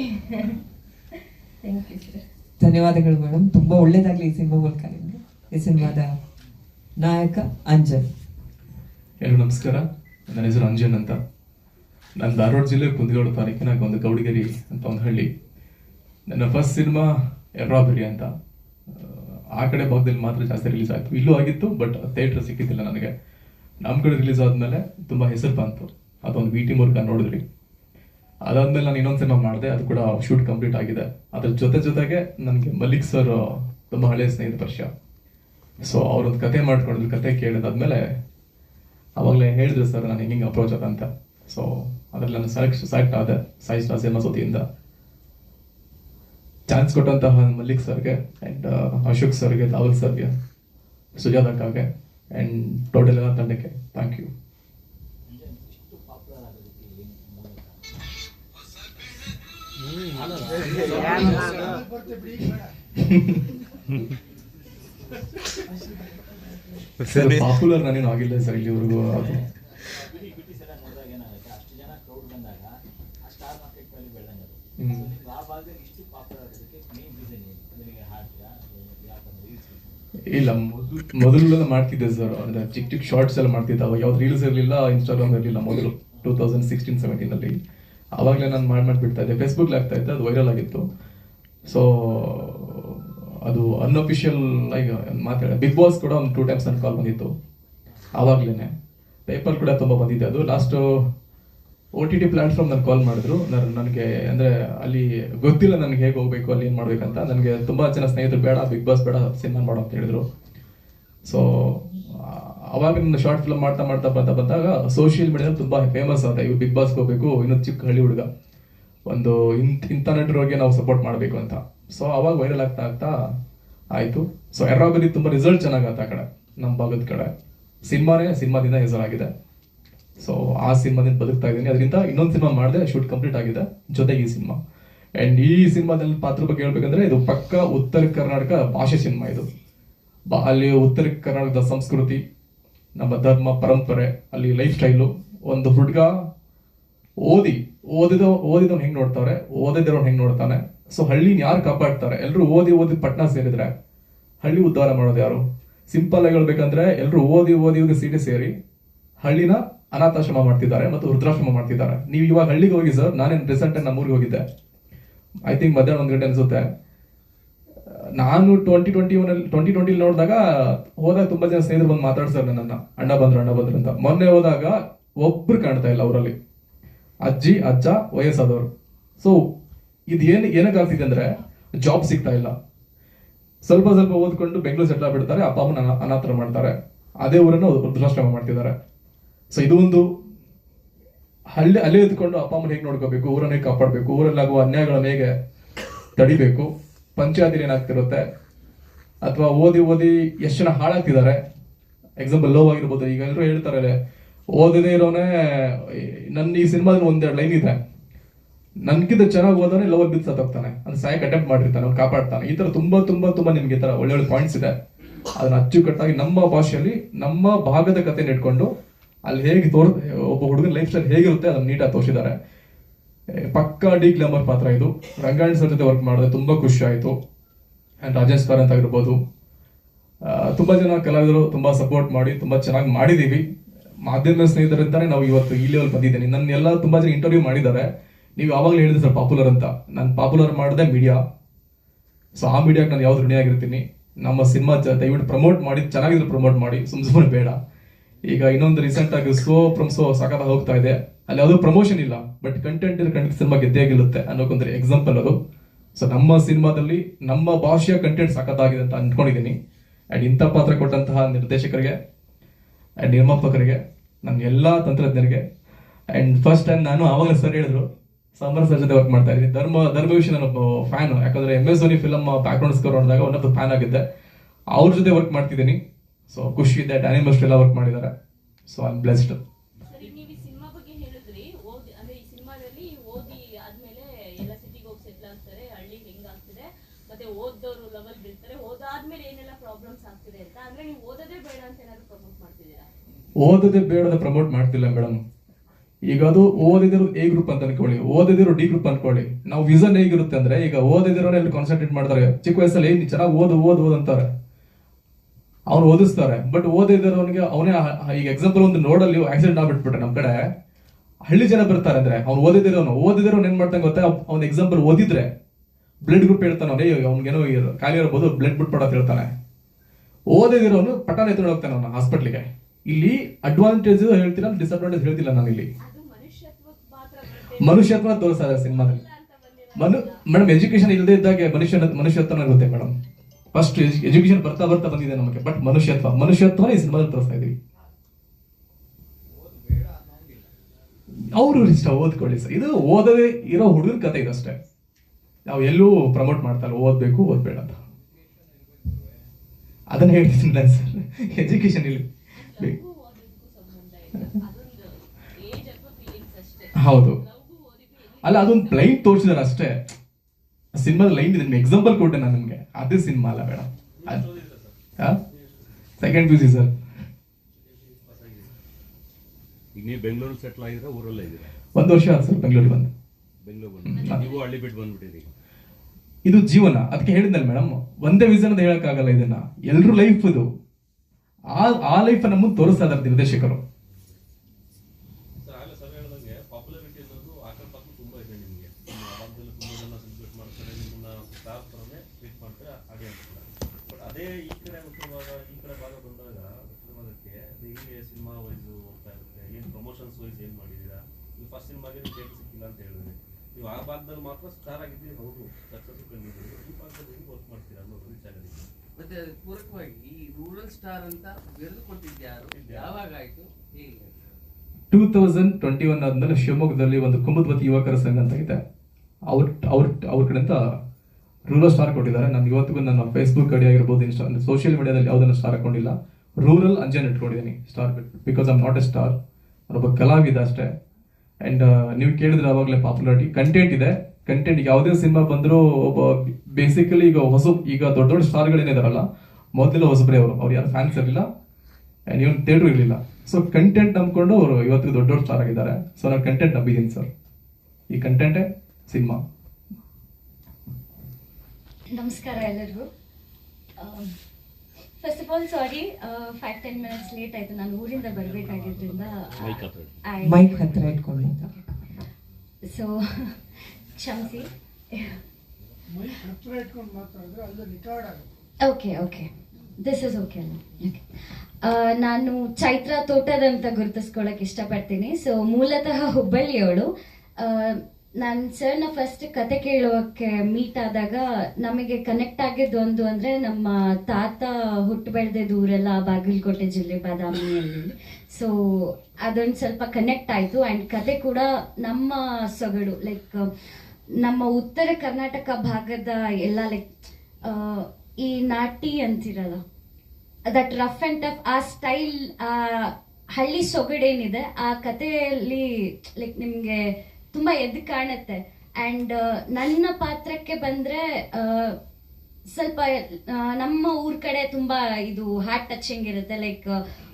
ಥ್ಯಾಂಕ್ ಯು ಸರ್ ಧನ್ಯವಾದಗಳು ಮೇಡಮ್ ತುಂಬಾ ಒಳ್ಳೇದಾಗ್ಲಿ ಈ ಸಿನಿಮಾ ಮೂಲಕ ನಿಮ್ಗೆ. ಈ ಸಿನಿಮಾದ ನಾಯಕ ಅಂಜನ್. ಎಲ್ಲರೂ ನಮಸ್ಕಾರ. ನನ್ನ ಹೆಸರು ಅಂಜನ್ ಅಂತ. ನಾನು ಧಾರವಾಡ ಜಿಲ್ಲೆ ಕುಂದಗೋಡು ತಾಲೂಕಿನ ಒಂದು ಗೌಡಿಗೆರಿ ಅಂತ ಒಂದು ಹಳ್ಳಿ. ನನ್ನ ಫಸ್ಟ್ ಸಿನಿಮಾ ಎರ್ರಾಬರಿ ಅಂತ. ಆ ಕಡೆ ಭಾಗದಲ್ಲಿ ಮಾತ್ರ ಜಾಸ್ತಿ ರಿಲೀಸ್ ಆಯಿತು. ಇಲ್ಲೂ ಆಗಿತ್ತು ಬಟ್ ಥಿಯೇಟರ್ ಸಿಕ್ಕಿದ್ದಿಲ್ಲ ನನಗೆ. ನಮ್ಮ ಕಡೆ ರಿಲೀಸ್ ಆದಮೇಲೆ ತುಂಬ ಹೆಸರು ಬಂತು. ಅದೊಂದು ವಿ ಟಿ ಮೂಲಕ ನೋಡಿದ್ರಿ. ಅದಾದ್ಮೇಲೆ ನಾನು ಇನ್ನೊಂದು ಸಿನಿಮಾ ಮಾಡಿದೆ, ಅದು ಕೂಡ ಶೂಟ್ ಕಂಪ್ಲೀಟ್ ಆಗಿದೆ. ಅದ್ರ ಜೊತೆ ಜೊತೆಗೆ ನನಗೆ ಮಲ್ಲಿಕ್ ಸರ್ ತುಂಬ ಹಳೆಯ ಸ್ನೇಹಿತ ಪರಿಚಯ ಸೊ ಅವ್ರೊಂದು ಕತೆ ಮಾಡ್ಕೊಂಡಿದ್ರು ಕತೆ ಕೇಳಿದಾದ್ಮೇಲೆ ಅವಾಗಲೇ ಹೇಳಿದ್ರು ಸರ್ ನಾನು ಹಿಂಗೆ ಅಪ್ರೋಚ್ ಅಂತ ಸೊ ಅದರಲ್ಲಿ ನಾನು ಸೆಲೆಕ್ಟ್ ಸೆಲೆಕ್ಟ್ ಆದೆ, ಸಾಯಿ ಸ್ಟಾರ್ ಸಿನಿಮಾ ವತಿಯಿಂದ ಚಾನ್ಸ್ ಕೊಟ್ಟಂತಹ ಮಲ್ಲಿಕ್ ಸರ್ಗೆ ಆ್ಯಂಡ್ ಅಶೋಕ್ ಸರ್ಗೆ ರಾಹುಲ್ ಸರ್ಗೆ ಸುಜಾತ ಅಕ್ಕಗೆ ಆ್ಯಂಡ್ ಟೋಟಲ್ ಎಲ್ಲ ತಂಡಕ್ಕೆ ಥ್ಯಾಂಕ್ ಯು ಪಾಪ್ಯುಲರ್ ನಾನೇನು ಆಗಿಲ್ಲ ಸರ್ ಇಲ್ಲಿವರೆಗೂ ಅದು. ಹ್ಮ್. ಇಲ್ಲ ಮೊದಲು ಮೊದಲು ಮಾಡ್ತಿದ್ದೆ ಸರ್ ಅಂದ್ರೆ ಚಿಕ್ಕ ಚಿಕ್ಕ ಶಾರ್ಟ್ಸ್ ಎಲ್ಲ ಮಾಡ್ತಿದ್ದೆ. ಅವಾಗ ಯಾವ್ದು ರೀಲ್ಸ್ ಇರಲಿಲ್ಲ ಇನ್ಸ್ಟಾಗ್ರಾಮ್ ಇರಲಿಲ್ಲ ಮೊದಲು. ಟೂ ತೌಸಂಡ್ ಸಿಕ್ಸ್ಟೀನ್ ಸೆವೆಂಟೀನ್ ಅಲ್ಲಿ. ಅವಾಗಲೇ ನಾನು ಮಾಡಿ ಮಾಡಿಬಿಡ್ತಾ ಇದ್ದೆ. ಫೇಸ್ಬುಕ್ ಆಗ್ತಾ ಇತ್ತು ಅದು ವೈರಲ್ ಆಗಿತ್ತು. ಸೊ ಅದು ಅನ್ಅಫಿಷಿಯಲ್ ಲೈಕ್ ಮಾತಾಡ ಬಿಗ್ ಬಾಸ್ ಕೂಡ ಒಂದು ಟೂ ಟೈಮ್ಸ್ ನನ್ನ ಕಾಲ್ ಬಂದಿತ್ತು. ಆವಾಗಲೇ ಪೇಪರ್ ಕೂಡ ತುಂಬ ಬಂದಿದೆ. ಅದು last O T T platform ನಾನು ಕಾಲ್ ಮಾಡಿದ್ರು. ನನಗೆ ಅಂದ್ರೆ ಅಲ್ಲಿ ಗೊತ್ತಿಲ್ಲ ನನಗೆ ಹೇಗೆ ಹೋಗ್ಬೇಕು, ಅಲ್ಲಿ ಏನು ಮಾಡಬೇಕಂತ. ನನಗೆ ತುಂಬಾ ಜನ ಸ್ನೇಹಿತರು, ಬೇಡ ಬಿಗ್ ಬಾಸ್ ಬೇಡ, ಸಿನಿಮಾ ಮಾಡೋ ಅಂತ ಹೇಳಿದ್ರು. ಸೊ ಅವಾಗ ನನ್ನ ಶಾರ್ಟ್ ಫಿಲ್ಮ್ ಮಾಡ್ತಾ ಮಾಡ್ತಾ ಬರ್ತಾ ಬಂದಾಗ ಸೋಷಿಯಲ್ ಮೀಡಿಯಾದಲ್ಲಿ ತುಂಬಾ ಫೇಮಸ್ ಆದ. ಇವ್ ಬಿಗ್ ಬಾಸ್ಗೆ ಹೋಗಬೇಕು ಇನ್ನು ಚಿಕ್ಕ ಹಳ್ಳಿ ಹುಡುಗ. ಒಂದು ಇಂಥ ಇಂಥ ನಟರಿಗೆ ನಾವು ಸಪೋರ್ಟ್ ಮಾಡಬೇಕು ಅಂತ. ಸೊ ಅವಾಗ ವೈರಲ್ ಆಗ್ತಾ ಆಗ್ತಾ ಆಯಿತು. ಸೊ ಎರ್ರಾಬಲಿ ತುಂಬಾ ರಿಸಲ್ಟ್ ಚೆನ್ನಾಗತ್ತೆ ಆ ಕಡೆ ನಮ್ಮ ಭಾಗದ ಕಡೆ. ಸಿನಿಮಾನೇ ಸಿನಿಮಾದಿಂದ ಹೆಸರಾಗಿದೆ. ಸೊ ಆ ಸಿನಿಮಾದಿಂದ ಬದುಕ್ತಾ ಇದ್ದೀನಿ. ಅದರಿಂದ ಇನ್ನೊಂದು ಸಿನಿಮಾ ಮಾಡಿದೆ, ಶೂಟ್ ಕಂಪ್ಲೀಟ್ ಆಗಿದೆ. ಜೊತೆಗೆ ಈ ಸಿನಿಮಾ. ಅಂಡ್ ಈ ಸಿನಿಮಾದಲ್ಲಿ ಪಾತ್ರ ಬಗ್ಗೆ ಹೇಳ್ಬೇಕಂದ್ರೆ, ಇದು ಪಕ್ಕ ಉತ್ತರ ಕರ್ನಾಟಕ ಭಾಷೆ ಸಿನಿಮಾ ಇದು. ಅಲ್ಲಿ ಉತ್ತರ ಕರ್ನಾಟಕದ ಸಂಸ್ಕೃತಿ, ನಮ್ಮ ಧರ್ಮ, ಪರಂಪರೆ, ಅಲ್ಲಿ ಲೈಫ್ ಸ್ಟೈಲು ಒಂದು ಹುಡುಗ ಓದಿ, ಓದಿದ, ಓದಿದವ್ನು ಹೆಂಗ್ ನೋಡ್ತಾರೆ ಓದಿದವ್ನು ಹೆಂಗ್ ನೋಡ್ತಾನೆ? ಸೊ ಹಳ್ಳಿನ ಯಾರು ಕಾಪಾಡ್ತಾರೆ? ಎಲ್ಲರೂ ಓದಿ ಓದಿ ಪಟ್ನಾ ಸೇರಿದ್ರೆ. ಹಳ್ಳಿ ಉದ್ಧಾರ ಮಾಡೋದು ಯಾರು? ಸಿಂಪಲ್ ಆಗಿ ಹೇಳ್ಬೇಕಂದ್ರೆ ಎಲ್ಲರೂ ಓದಿ ಓದಿ ಓದಿ ಸಿಟಿ ಸೇರಿ ಹಳ್ಳಿನ ಅನಾಥಾಶ್ರಮ ಮಾಡ್ತಿದ್ದಾರೆ ಮತ್ತು ವೃದ್ಧಾಶ್ರಮ ಮಾಡ್ತಿದ್ದಾರೆ. ನೀವು ಇವಾಗ ಹಳ್ಳಿಗೆ ಹೋಗಿ ಸರ್, ನಾನೇನು ರೀಸೆಂಟ್ ನಮ್ಮೂರಿಗೆ ಹೋಗಿದ್ದೆ. ಐ ಥಿಂಕ್ ಮಧ್ಯಾಹ್ನ ಒಂದು ಗಂಟೆ ಅನಿಸುತ್ತೆ. ನಾನು ಟ್ವೆಂಟಿ ಟ್ವೆಂಟಿ ಒನ್ ಅಲ್ಲಿ ಟ್ವೆಂಟಿ ಟ್ವೆಂಟಿ ನೋಡಿದಾಗ ಹೋದಾಗ ತುಂಬಾ ಜನ ಸ್ನೇಹಿತರು ಬಂದು ಮಾತಾಡ್ತಾರೆ ನನ್ನ ಅಣ್ಣ ಬಂದ್ರು ಅಣ್ಣ ಬಂದ್ರು ಅಂತ. ಮೊನ್ನೆ ಹೋದಾಗ ಒಬ್ರು ಕಾಣ್ತಾ ಇಲ್ಲ ಅವರಲ್ಲಿ ಅಜ್ಜಿ, ಅಜ್ಜ, ವಯಸ್ಸಾದವರು. ಸೊ ಇದು ಏನ್ ಏನಕ್ಕಾಗ್ತಿದೆ ಅಂದ್ರೆ ಜಾಬ್ ಸಿಗ್ತಾ ಇಲ್ಲ. ಸ್ವಲ್ಪ ಸ್ವಲ್ಪ ಓದ್ಕೊಂಡು ಬೆಂಗಳೂರು ಸೆಟ್ಲ್ ಆಗ್ಬಿಡ್ತಾರೆ. ಅಪ್ಪ ಅಮ್ಮನ ಅನಾಥರ ಮಾಡ್ತಾರೆ. ಅದೇ ಊರನ್ನು ವೃದ್ಧಾಶ್ರಮ ಮಾಡ್ತಿದ್ದಾರೆ. ಸೊ ಇದು ಒಂದು ಹಳ್ಳಿ ಅಲ್ಲೇ ಇದ್ಕೊಂಡು ಅಪ್ಪ ಅಮ್ಮನ ಹೇಗೆ ನೋಡ್ಕೋಬೇಕು? ಊರನ್ನ ಹೇಗೆ ಕಾಪಾಡಬೇಕು. ಊರಲ್ಲಾಗುವ ಅನ್ಯಾಯಗಳನ್ನ ಹೇಗೆ ತಡಿಬೇಕು? ಪಂಚಾಯತಿ ಏನಾಗ್ತಿರುತ್ತೆ? ಅಥವಾ ಓದಿ ಓದಿ ಎಷ್ಟು ಜನ ಹಾಳಾಗ್ತಿದ್ದಾರೆ? ಎಕ್ಸಾಂಪಲ್ ಲವ್ ಆಗಿರ್ಬೋದು. ಈಗ ಎಲ್ಲರೂ ಹೇಳ್ತಾರೆ ಓದದೇ ಇರೋನೇ ನನ್ನ ಈ ಸಿನಿಮಾದಲ್ಲಿ ಒಂದೆರಡು ಲೈನ್ ಇದೆ. ನನ್ಗಿಂತ ಚೆನ್ನಾಗಿ ಓದೋನೆ ಲವ್ ಬಿದ್ದು ಸತ್ತೋಗ್ತಾನೆ. ಅದು ಸಾಯಕ್ ಅಟೆಂಪ್ಟ್ ಮಾಡಿರ್ತಾನೆ, ಅವ್ನು ಕಾಪಾಡ್ತಾನೆ. ಈ ಥರ ತುಂಬಾ ತುಂಬಾ ತುಂಬಾ ನಿಮ್ಗೆ ಈ ಥರ ಒಳ್ಳೆ ಒಳ್ಳೆ ಪಾಯಿಂಟ್ಸ್ ಇದೆ. ಅದನ್ನ ಅಚ್ಚುಕಟ್ಟಾಗಿ ನಮ್ಮ ಭಾಷೆಯಲ್ಲಿ, ನಮ್ಮ ಭಾಗದ ಕಥೆನ ಇಟ್ಕೊಂಡು ಅಲ್ಲಿ ಹೇಗೆ ತೋರ್ ಒಬ್ಬ ಹುಡುಗನ ಲೈಫ್ ಸ್ಟೈಲ್ ಹೇಗಿರುತ್ತೆ ಅದನ್ನ ನೀಟಾಗಿ ತೋರಿಸಿದ್ದಾರೆ. ಪಕ್ಕಾ ಡಿ ಗ್ಲಾಮರ್ ಪಾತ್ರ ಇದು. ರಂಗಾಯಣ ಸರ್ ಜೊತೆ ವರ್ಕ್ ಮಾಡಿದ್ರೆ ತುಂಬಾ ಖುಷಿ ಆಯಿತು. ಆ್ಯಂಡ್ ರಾಜೇಶ್ ಸರ್ ಅಂತ ಆಗಿರ್ಬೋದು. ತುಂಬಾ ಜನ ಕಲಾವಿದರು ತುಂಬಾ ಸಪೋರ್ಟ್ ಮಾಡಿ, ತುಂಬಾ ಚೆನ್ನಾಗಿ ಮಾಡಿದೀವಿ. ಮಾಧ್ಯಮ ಸ್ನೇಹಿತರಿಂದಾನೆ ನಾವು ಇವತ್ತು ಈ ಲೆವೆಲ್ ಬಂದಿದ್ದೀನಿ. ನನ್ನ ಎಲ್ಲ ತುಂಬಾ ಜನ ಇಂಟರ್ವ್ಯೂ ಮಾಡಿದ್ದಾರೆ. ನೀವು ಯಾವಾಗಲೂ ಹೇಳಿದ್ರೆ ಸರ್ ಪಾಪ್ಯುಲರ್ ಅಂತ. ನಾನು ಪಾಪ್ಯುಲರ್ ಮಾಡಿದೆ ಮೀಡಿಯಾ ಸೊ ಆ ಮೀಡಿಯಾಕ್ಕೆ ನಾನು ಯಾವ್ದು ಋಣಿಯಾಗಿರ್ತೀನಿ. ನಮ್ಮ ಸಿನಿಮಾ ದಯವಿಟ್ಟು ಪ್ರಮೋಟ್ ಮಾಡಿ, ಚೆನ್ನಾಗಿದ್ರೆ ಪ್ರಮೋಟ್ ಮಾಡಿ. ಸುಮ್ಮನೆ ಸುಮ್ಮನೆ ಬೇಡ. ಈಗ ಇನ್ನೊಂದು ರೀಸೆಂಟ್ ಆಗಿ ಸೋ ಫ್ರಮ್ ಸೋ ಸಾಕಾದ ಹೋಗ್ತಾ ಇದೆ. ಅಲ್ಲಿ ಯಾವುದೋ ಪ್ರಮೋಷನ್ ಇಲ್ಲ ಬಟ್ ಕಂಟೆಂಟ್ ಇರೋ ಖಂಡಿತ ಸಿನಿಮಾ ಗೆದ್ದೇ ಗೆಲ್ಲುತ್ತೆ ಅನ್ನೋಕೊಂದ್ರೆ ಎಕ್ಸಾಂಪಲ್ ಅದು. ಸೊ ನಮ್ಮ ಸಿನಿಮಾದಲ್ಲಿ ನಮ್ಮ ಭಾಷೆಯ ಕಂಟೆಂಟ್ ಸಖತ್ತಾಗಿದೆ ಅಂತ ಅನ್ಕೊಂಡಿದ್ದೀನಿ ಅಂಡ್ ಇಂಥ ಪಾತ್ರ ಕೊಟ್ಟಂತಹ ನಿರ್ದೇಶಕರಿಗೆ ಅಂಡ್ ನಿರ್ಮಾಪಕರಿಗೆ ನನ್ನ ಎಲ್ಲ ತಂತ್ರಜ್ಞರಿಗೆ. ಅಂಡ್ ಫಸ್ಟ್ ಟೈಮ್ ನಾನು ಆವಾಗಲೇ ಸರ್ ಹೇಳಿದ್ರು ಸಮರ್ ಸರ್ ಜೊತೆ ವರ್ಕ್ ಮಾಡ್ತಾ ಇದ್ದೀನಿ. ಧರ್ಮ ಧರ್ಮ ವಿಷಯ ನಾನು ಫ್ಯಾನ್ ಯಾಕಂದ್ರೆ M S Dhoni film background score ನೋಡಿದಾಗ ಒನ್ ಫ್ಯಾನ್ ಆಗಿದ್ದೆ. ಅವ್ರ ಜೊತೆ ವರ್ಕ್ ಮಾಡ್ತಿದ್ದೀನಿ. ಸೊ ಖುಷಿ ಇದೆ ಡ್ಯಾನಿ ಮಸ್ಟ್ ಎಲ್ಲ ವರ್ಕ್ ಮಾಡಿದ್ದಾರೆ ಸೊ ಐ ಬ್ಲೆಸ್ಡ್ ಓದದೆ ಬೇಡ ಪ್ರಮೋಟ್ ಬೇಡದ ಮಾಡ್ತಿಲ್ಲ ಮೇಡಮ್ ಈಗ ಅದು ಓದಿದಿರೋ ಎ ಗ್ರೂಪ್ ಅಂತ ಅನ್ಕೊಳ್ಳಿ. ಓದಿದಿರೋ ಡಿ ಗ್ರೂಪ್ ಅನ್ಕೊಳ್ಳಿ. ನಾವು ವಿಸನ್ ಹೇಗಿರುತ್ತೆ ಅಂದ್ರೆ ಈಗ ಓದಿದಿರೋ ಎಲ್ಲಿ ಕಾನ್ಸಂಟ್ರೇಟ್ ಮಾಡ್ತಾರೆ? ಚಿಕ್ಕ ವಯಸ್ಸಲ್ಲಿ ಏನ್ ಚೆನ್ನಾಗಿ ಓದು ಓದು ಓದು ಅಂತಾರೆ ಅವ್ನು ಓದಿಸ್ತಾರೆ. ಬಟ್ ಓದಿದವನಿಗೆ ಅವನೇ ಈಗ ಎಕ್ಸಾಂಪಲ್ ಒಂದು ನೋಡಲ್ಲಿ ಆಕ್ಸಿಡೆಂಟ್ ಆಗ್ಬಿಟ್ಬಿಟ್ರೆ ನಮ್ ಕಡೆ. ಹಳ್ಳಿ ಜನ ಬರ್ತಾರೆ ಅಂದ್ರೆ ಅವ್ನು ಓದಿದಿರೋನು ಓದಿದಿರೋನು ಏನ್ ಮಾಡ್ತಾನೆ ಗೊತ್ತಾ? ಅವ್ನ ಎಕ್ಸಾಂಪಲ್ ಓದಿದ್ರೆ ಬ್ಲಡ್ ಗ್ರೂಪ್ ಹೇಳ್ತಾನೆ ಅವ್ರೆ ಅವ್ನಿಗೇನೋ ಖಾಲಿ ಇರ್ಬೋದು ಬ್ಲಡ್ ಗ್ರೂಪ್ ಮಾಡೋದು ಹೇಳ್ತಾನೆ. ಓದಿದಿರೋನು ಪಟಾನ ಎತ್ಕೊಂಡು ಹೋಗ್ತಾನೆ ಅವನ ಹಾಸ್ಪಿಟ್ಲಿಗೆ ಇಲ್ಲಿ ಅಡ್ವಾಂಟೇಜ್ ಹೇಳ್ತೀರ ಡಿಸ್ಅಡ್ವಾಂಟೇಜ್ ಹೇಳ್ತಿಲ್ಲ ನಾನು ಇಲ್ಲಿ ಮನುಷ್ಯತ್ವ ತೋರಿಸ್ತಾರೆ ಸಿನಿಮಾದಲ್ಲಿ. ಮನು ಮೇಡಮ್ ಎಜುಕೇಶನ್ ಇಲ್ಲದೆ ಇದ್ದಾಗೆ ಮನುಷ್ಯನ ಮನುಷ್ಯತ್ವನ ಇರುತ್ತೆ ಮೇಡಮ್ ಫಸ್ಟ್ ಎಜುಕೇಶನ್ ಬರ್ತಾ ಬರ್ತಾ ಬಂದಿದೆ ನಮಗೆ ಬಟ್ ಮನುಷ್ಯತ್ವ ಮನುಷ್ಯತ್ವ ಈ ಸಿನಿಮಾದಲ್ಲಿ ತೋರಿಸ್ತಾ ಇದೀವಿ ಅವರು ಇಷ್ಟ ಓದ್ಕೊಳ್ಳಿ ಸರ್. ಇದು ಓದದೇ ಇರೋ ಹುಡುಗರ ಕತೆ ಇದಷ್ಟೇ ನಾವು ಎಲ್ಲೂ ಪ್ರಮೋಟ್ ಮಾಡ್ತಾರೆ ಓದ್ಬೇಕು ಓದ್ಬೇಡ ಅಂತ. ಅದನ್ನ ಹೇಳ್ತಿದ್ದಿಲ್ಲ ಸರ್ ಎಜುಕೇಶನ್ ಇಲ್ಲಿ. ಅಷ್ಟೇ. ಹೌದು. ಅಲ್ಲ ಅದೊಂದು ಪ್ಲೈಟ್ ತೋರಿಸಿದಾರೆ ಅಷ್ಟೇ. ಸಿನಿಮಾದ ಲೈನ್ ಇದೆ ಎಕ್ಸಾಂಪಲ್ ಕೊಟ್ಟೆ ನಾನು ನಿಮಗೆ. ಅದೇ ಸಿನಿಮಾ ಅಲ್ಲ ಬೇಡ ಸೆಕೆಂಡ್ ಪಿ ಸಿ ಸರ್. ಈಗ ನೀವು ಬೆಂಗಳೂರು ಸೆಟ್ಲ್ ಆಗಿದ್ರೆ ಊರಲ್ಲೇ ಇದ್ದೀರಾ? ಒಂದು ವರ್ಷ ಆಯ್ತು ಸರ್ ಬೆಂಗಳೂರಿಗೆ ಬಂದು. ಬೆಂಗಳೂರು ಬಂದು. ನೀವು ಹಳ್ಳಿ ಬಿಟ್ಟು ಬಂದ್ಬಿಟ್ಟಿರಿ ಇದು ಜೀವನ. ಅದಕ್ಕೆ ಹೇಳಿದ್ನಲ್ಲ ಮೇಡಮ್ ಒಂದೇ ವಿಷನ್ ಅಂತ ಹೇಳಕ್ಕಾಗಲ್ಲ ಇದನ್ನ. ಎಲ್ರೂ ಲೈಫ್ ಇದು. ಆ ಆ ಲೈಫ್ ನಮ್ಮನ್ನು ತೋರಿಸ್ತಾ ಇದ್ದಾರೆ ನಿರ್ದೇಶಕರು ಸರ್ ಆಗಲೇ ಸರ್ ಹೇಳ್ದಂಗೆ ಪಾಪ್ಯುಲಾರಿಟಿ ಅನ್ನೋದು ಅಕ್ಕಪಕ್ಕ ತುಂಬ ಇದೆ ನಿಮಗೆ ನಿಮ್ಮ ಭಾಗದಲ್ಲಿ ತುಂಬ ಜನ ಸೆಲೆಬ್ರೇಟ್ ಮಾಡ್ತಾರೆ ನಿಮ್ಮನ್ನ ಸ್ಟಾರ್ ಥರನೇ ಟ್ರೀಟ್ ಮಾಡ್ತಾರೆ ಆಡಿಯನ್ಸ್ ಬಟ್ ಅದೇ ಈ ಕಡೆ ಉತ್ತರ ಭಾಗ ಈ ಕಡೆ ಭಾಗ ಬಂದಾಗ ಉತ್ತರ ಭಾಗಕ್ಕೆ ಅದು ಹೀಗೆ ಸಿನಿಮಾ ವೈಸ್ ಹೋಗ್ತಾ ಇರುತ್ತೆ ಏನು ವೈಸ್ ಏನು ಮಾಡಿದ್ದೀರಾ ನೀವು ಫಸ್ಟ್ ಸಿನಿಮಾಗೆ ಡೇಟ್ ಸಿಕ್ಕಿಲ್ಲ ಅಂತ ಹೇಳಿದ್ರೆ. ನೀವು ಆ ಭಾಗದಲ್ಲಿ ಮಾತ್ರ ಸ್ಟಾರ್ ಆಗಿದ್ದೀರಿ ಹೌದು. ಸಕ್ಸಸ್ ಕಂಡಿದ್ದೀರಿ. ಈ ಭಾಗದಲ್ಲಿ ಹೆಂಗೆ ವರ್ಕ್ ಮಾಡ್ತೀರಾ ಅನ್ನೋದು ರೀಚ್ ಆಗೋದಿಲ್ಲ ಮತ್ತೆ ಅದಕ್ಕೆ ಪೂರಕವಾಗಿ ಈ ರೂರಲ್ ಸ್ಟಾರ್ ಅಂತ ಬಿರುದು ಕೊಟ್ಟಿದ್ಯಾರು ಯಾವಾಗ ಆಯಿತು? ಹೇಗೆ? ಟೂ ತೌಸಂಡ್ ಟ್ವೆಂಟಿ ಒನ್ ಆದ್ಮೇಲೆ ಶಿವಮೊಗ್ಗದಲ್ಲಿ ಒಂದು ಕುಮದ್ವತಿ ಯುವಕರ ಸಂಘ ಅಂತ ಇದೆ. ಅವ್ರ ಅವ್ರ ಅವ್ರ ಕಡೆಯಿಂದ ರೂರಲ್ ಸ್ಟಾರ್ ಕೊಟ್ಟಿದ್ದಾರೆ. ನಾನು ಇವತ್ತಿಗೂ ನನ್ನ ಫೇಸ್ಬುಕ್ ಕಡೆ ಆಗಿರ್ಬೋದು ಇನ್ಸ್ಟಾ ಸೋಷಿಯಲ್ ಮೀಡಿಯಾದಲ್ಲಿ ಯಾವುದನ್ನು ಸ್ಟಾರ್ ಹಾಕೊಂಡಿಲ್ಲ. ರೂರಲ್ ಅಂಜನ್ ಇಟ್ಕೊಂಡಿದ್ದೀನಿ star because I'm not a star ಒಬ್ಬ ಕಲಾವಿದ ಅಷ್ಟೇ. ಅಂಡ್ ನೀವು ಕೇಳಿದ್ರೆ ಅವಾಗಲೇ ಪಾಪ್ಯುಲಾರಿಟಿ ಕಂಟೆಂಟ್ ಇದೆ. ಕಂಟೆಂಟ್ ಯಾವುದೇ ಸಿನಿಮಾ ಬಂದರೂ ಒಬ್ಬ ಬೇಸಿಕಲಿ ಈಗ ಹೊಸ, ಈಗ ದೊಡ್ಡ ದೊಡ್ಡ ಸ್ಟಾರ್ಗಳೇನಿದಾರಲ್ಲ ಮೊದಲೆಲ್ಲ ಹೊಸಬ್ರೆ ಅವರು. ಅವ್ರು ಯಾರು ಫ್ಯಾನ್ಸ್ ಇರಲಿಲ್ಲ. ಆ್ಯಂಡ್ ಇವನ್ ಥಿಯೇಟ್ರ್ ಇರಲಿಲ್ಲ. ಸೊ ಕಂಟೆಂಟ್ ನಂಬ್ಕೊಂಡು ಅವರು ಇವತ್ತಿಗೆ ದೊಡ್ಡ ದೊಡ್ಡ ಸ್ಟಾರ್ ಆಗಿದ್ದಾರೆ. ಸೊ ನಾನು ಕಂಟೆಂಟ್ ನಂಬಿದ್ದೀನಿ ಸರ್ ಈ ಕಂಟೆಂಟೇ ಸಿನಿಮಾ ನಮಸ್ಕಾರ ಎಲ್ಲರಿಗೂ. First of all sorry five ten minutes late ಆಯಿತು. ನಾನು ಊರಿಂದ ಬರಬೇಕಾಗಿದ್ದರಿಂದ. ಮೈಕ್ ಹತ್ರ ಇಟ್ಕೊಂಡು ಸೊ ಕ್ಷಮಿಸಿ okay okay this is okay ಅಲ್ಲ ಓಕೆ ನಾನು ಚೈತ್ರ ತೋಟದಂತ ಗುರುತಿಸ್ಕೊಳ್ಳೋಕೆ ಇಷ್ಟಪಡ್ತೀನಿ. ಸೊ ಮೂಲತಃ ಹುಬ್ಬಳ್ಳಿಯವಳು. ನಾನು ಸರ್ನ ಫಸ್ಟ್ ಕತೆ ಕೇಳೋಕ್ಕೆ ಮೀಟ್ ಆದಾಗ ನಮಗೆ ಕನೆಕ್ಟ್ ಆಗಿದ್ದು ಒಂದು ಅಂದರೆ ನಮ್ಮ ತಾತ ಹುಟ್ಟು ಬೆಳೆದಿದ್ದು ಊರೆಲ್ಲ ಬಾಗಲಕೋಟೆ ಜಿಲ್ಲೆ ಬಾದಾಮಿಯಲ್ಲಿ. ಸೊ ಅದೊಂದು ಸ್ವಲ್ಪ ಕನೆಕ್ಟ್ ಆಯ್ತು. ಆ್ಯಂಡ್ ಕತೆ ಕೂಡ ನಮ್ಮ ಸೊಗಡು ಲೈಕ್ ನಮ್ಮ ಉತ್ತರ ಕರ್ನಾಟಕ ಭಾಗದ ಎಲ್ಲ ಲೈಕ್ ಈ ನಾಟಿ ಅಂತಿರಲ್ಲ ದಟ್ ರಫ್ ಅಂಡ್ ಟಫ್ ಆ ಸ್ಟೈಲ್ ಆ ಹಳ್ಳಿ ಸೊಗಡೇನಿದೆ, ಆ ಕಥೆಯಲ್ಲಿ ಲೈಕ್ ನಿಮಗೆ ತುಂಬ ಎದ್ದು ಕಾಣುತ್ತೆ. ಅಂಡ್ ನನ್ನ ಪಾತ್ರಕ್ಕೆ ಬಂದ್ರೆ ಸ್ವಲ್ಪ ನಮ್ಮ ಊರ್ ಕಡೆ ತುಂಬಾ ಇದು ಹಾರ್ಟ್ ಟಚಿಂಗ್ ಇರುತ್ತೆ. ಲೈಕ್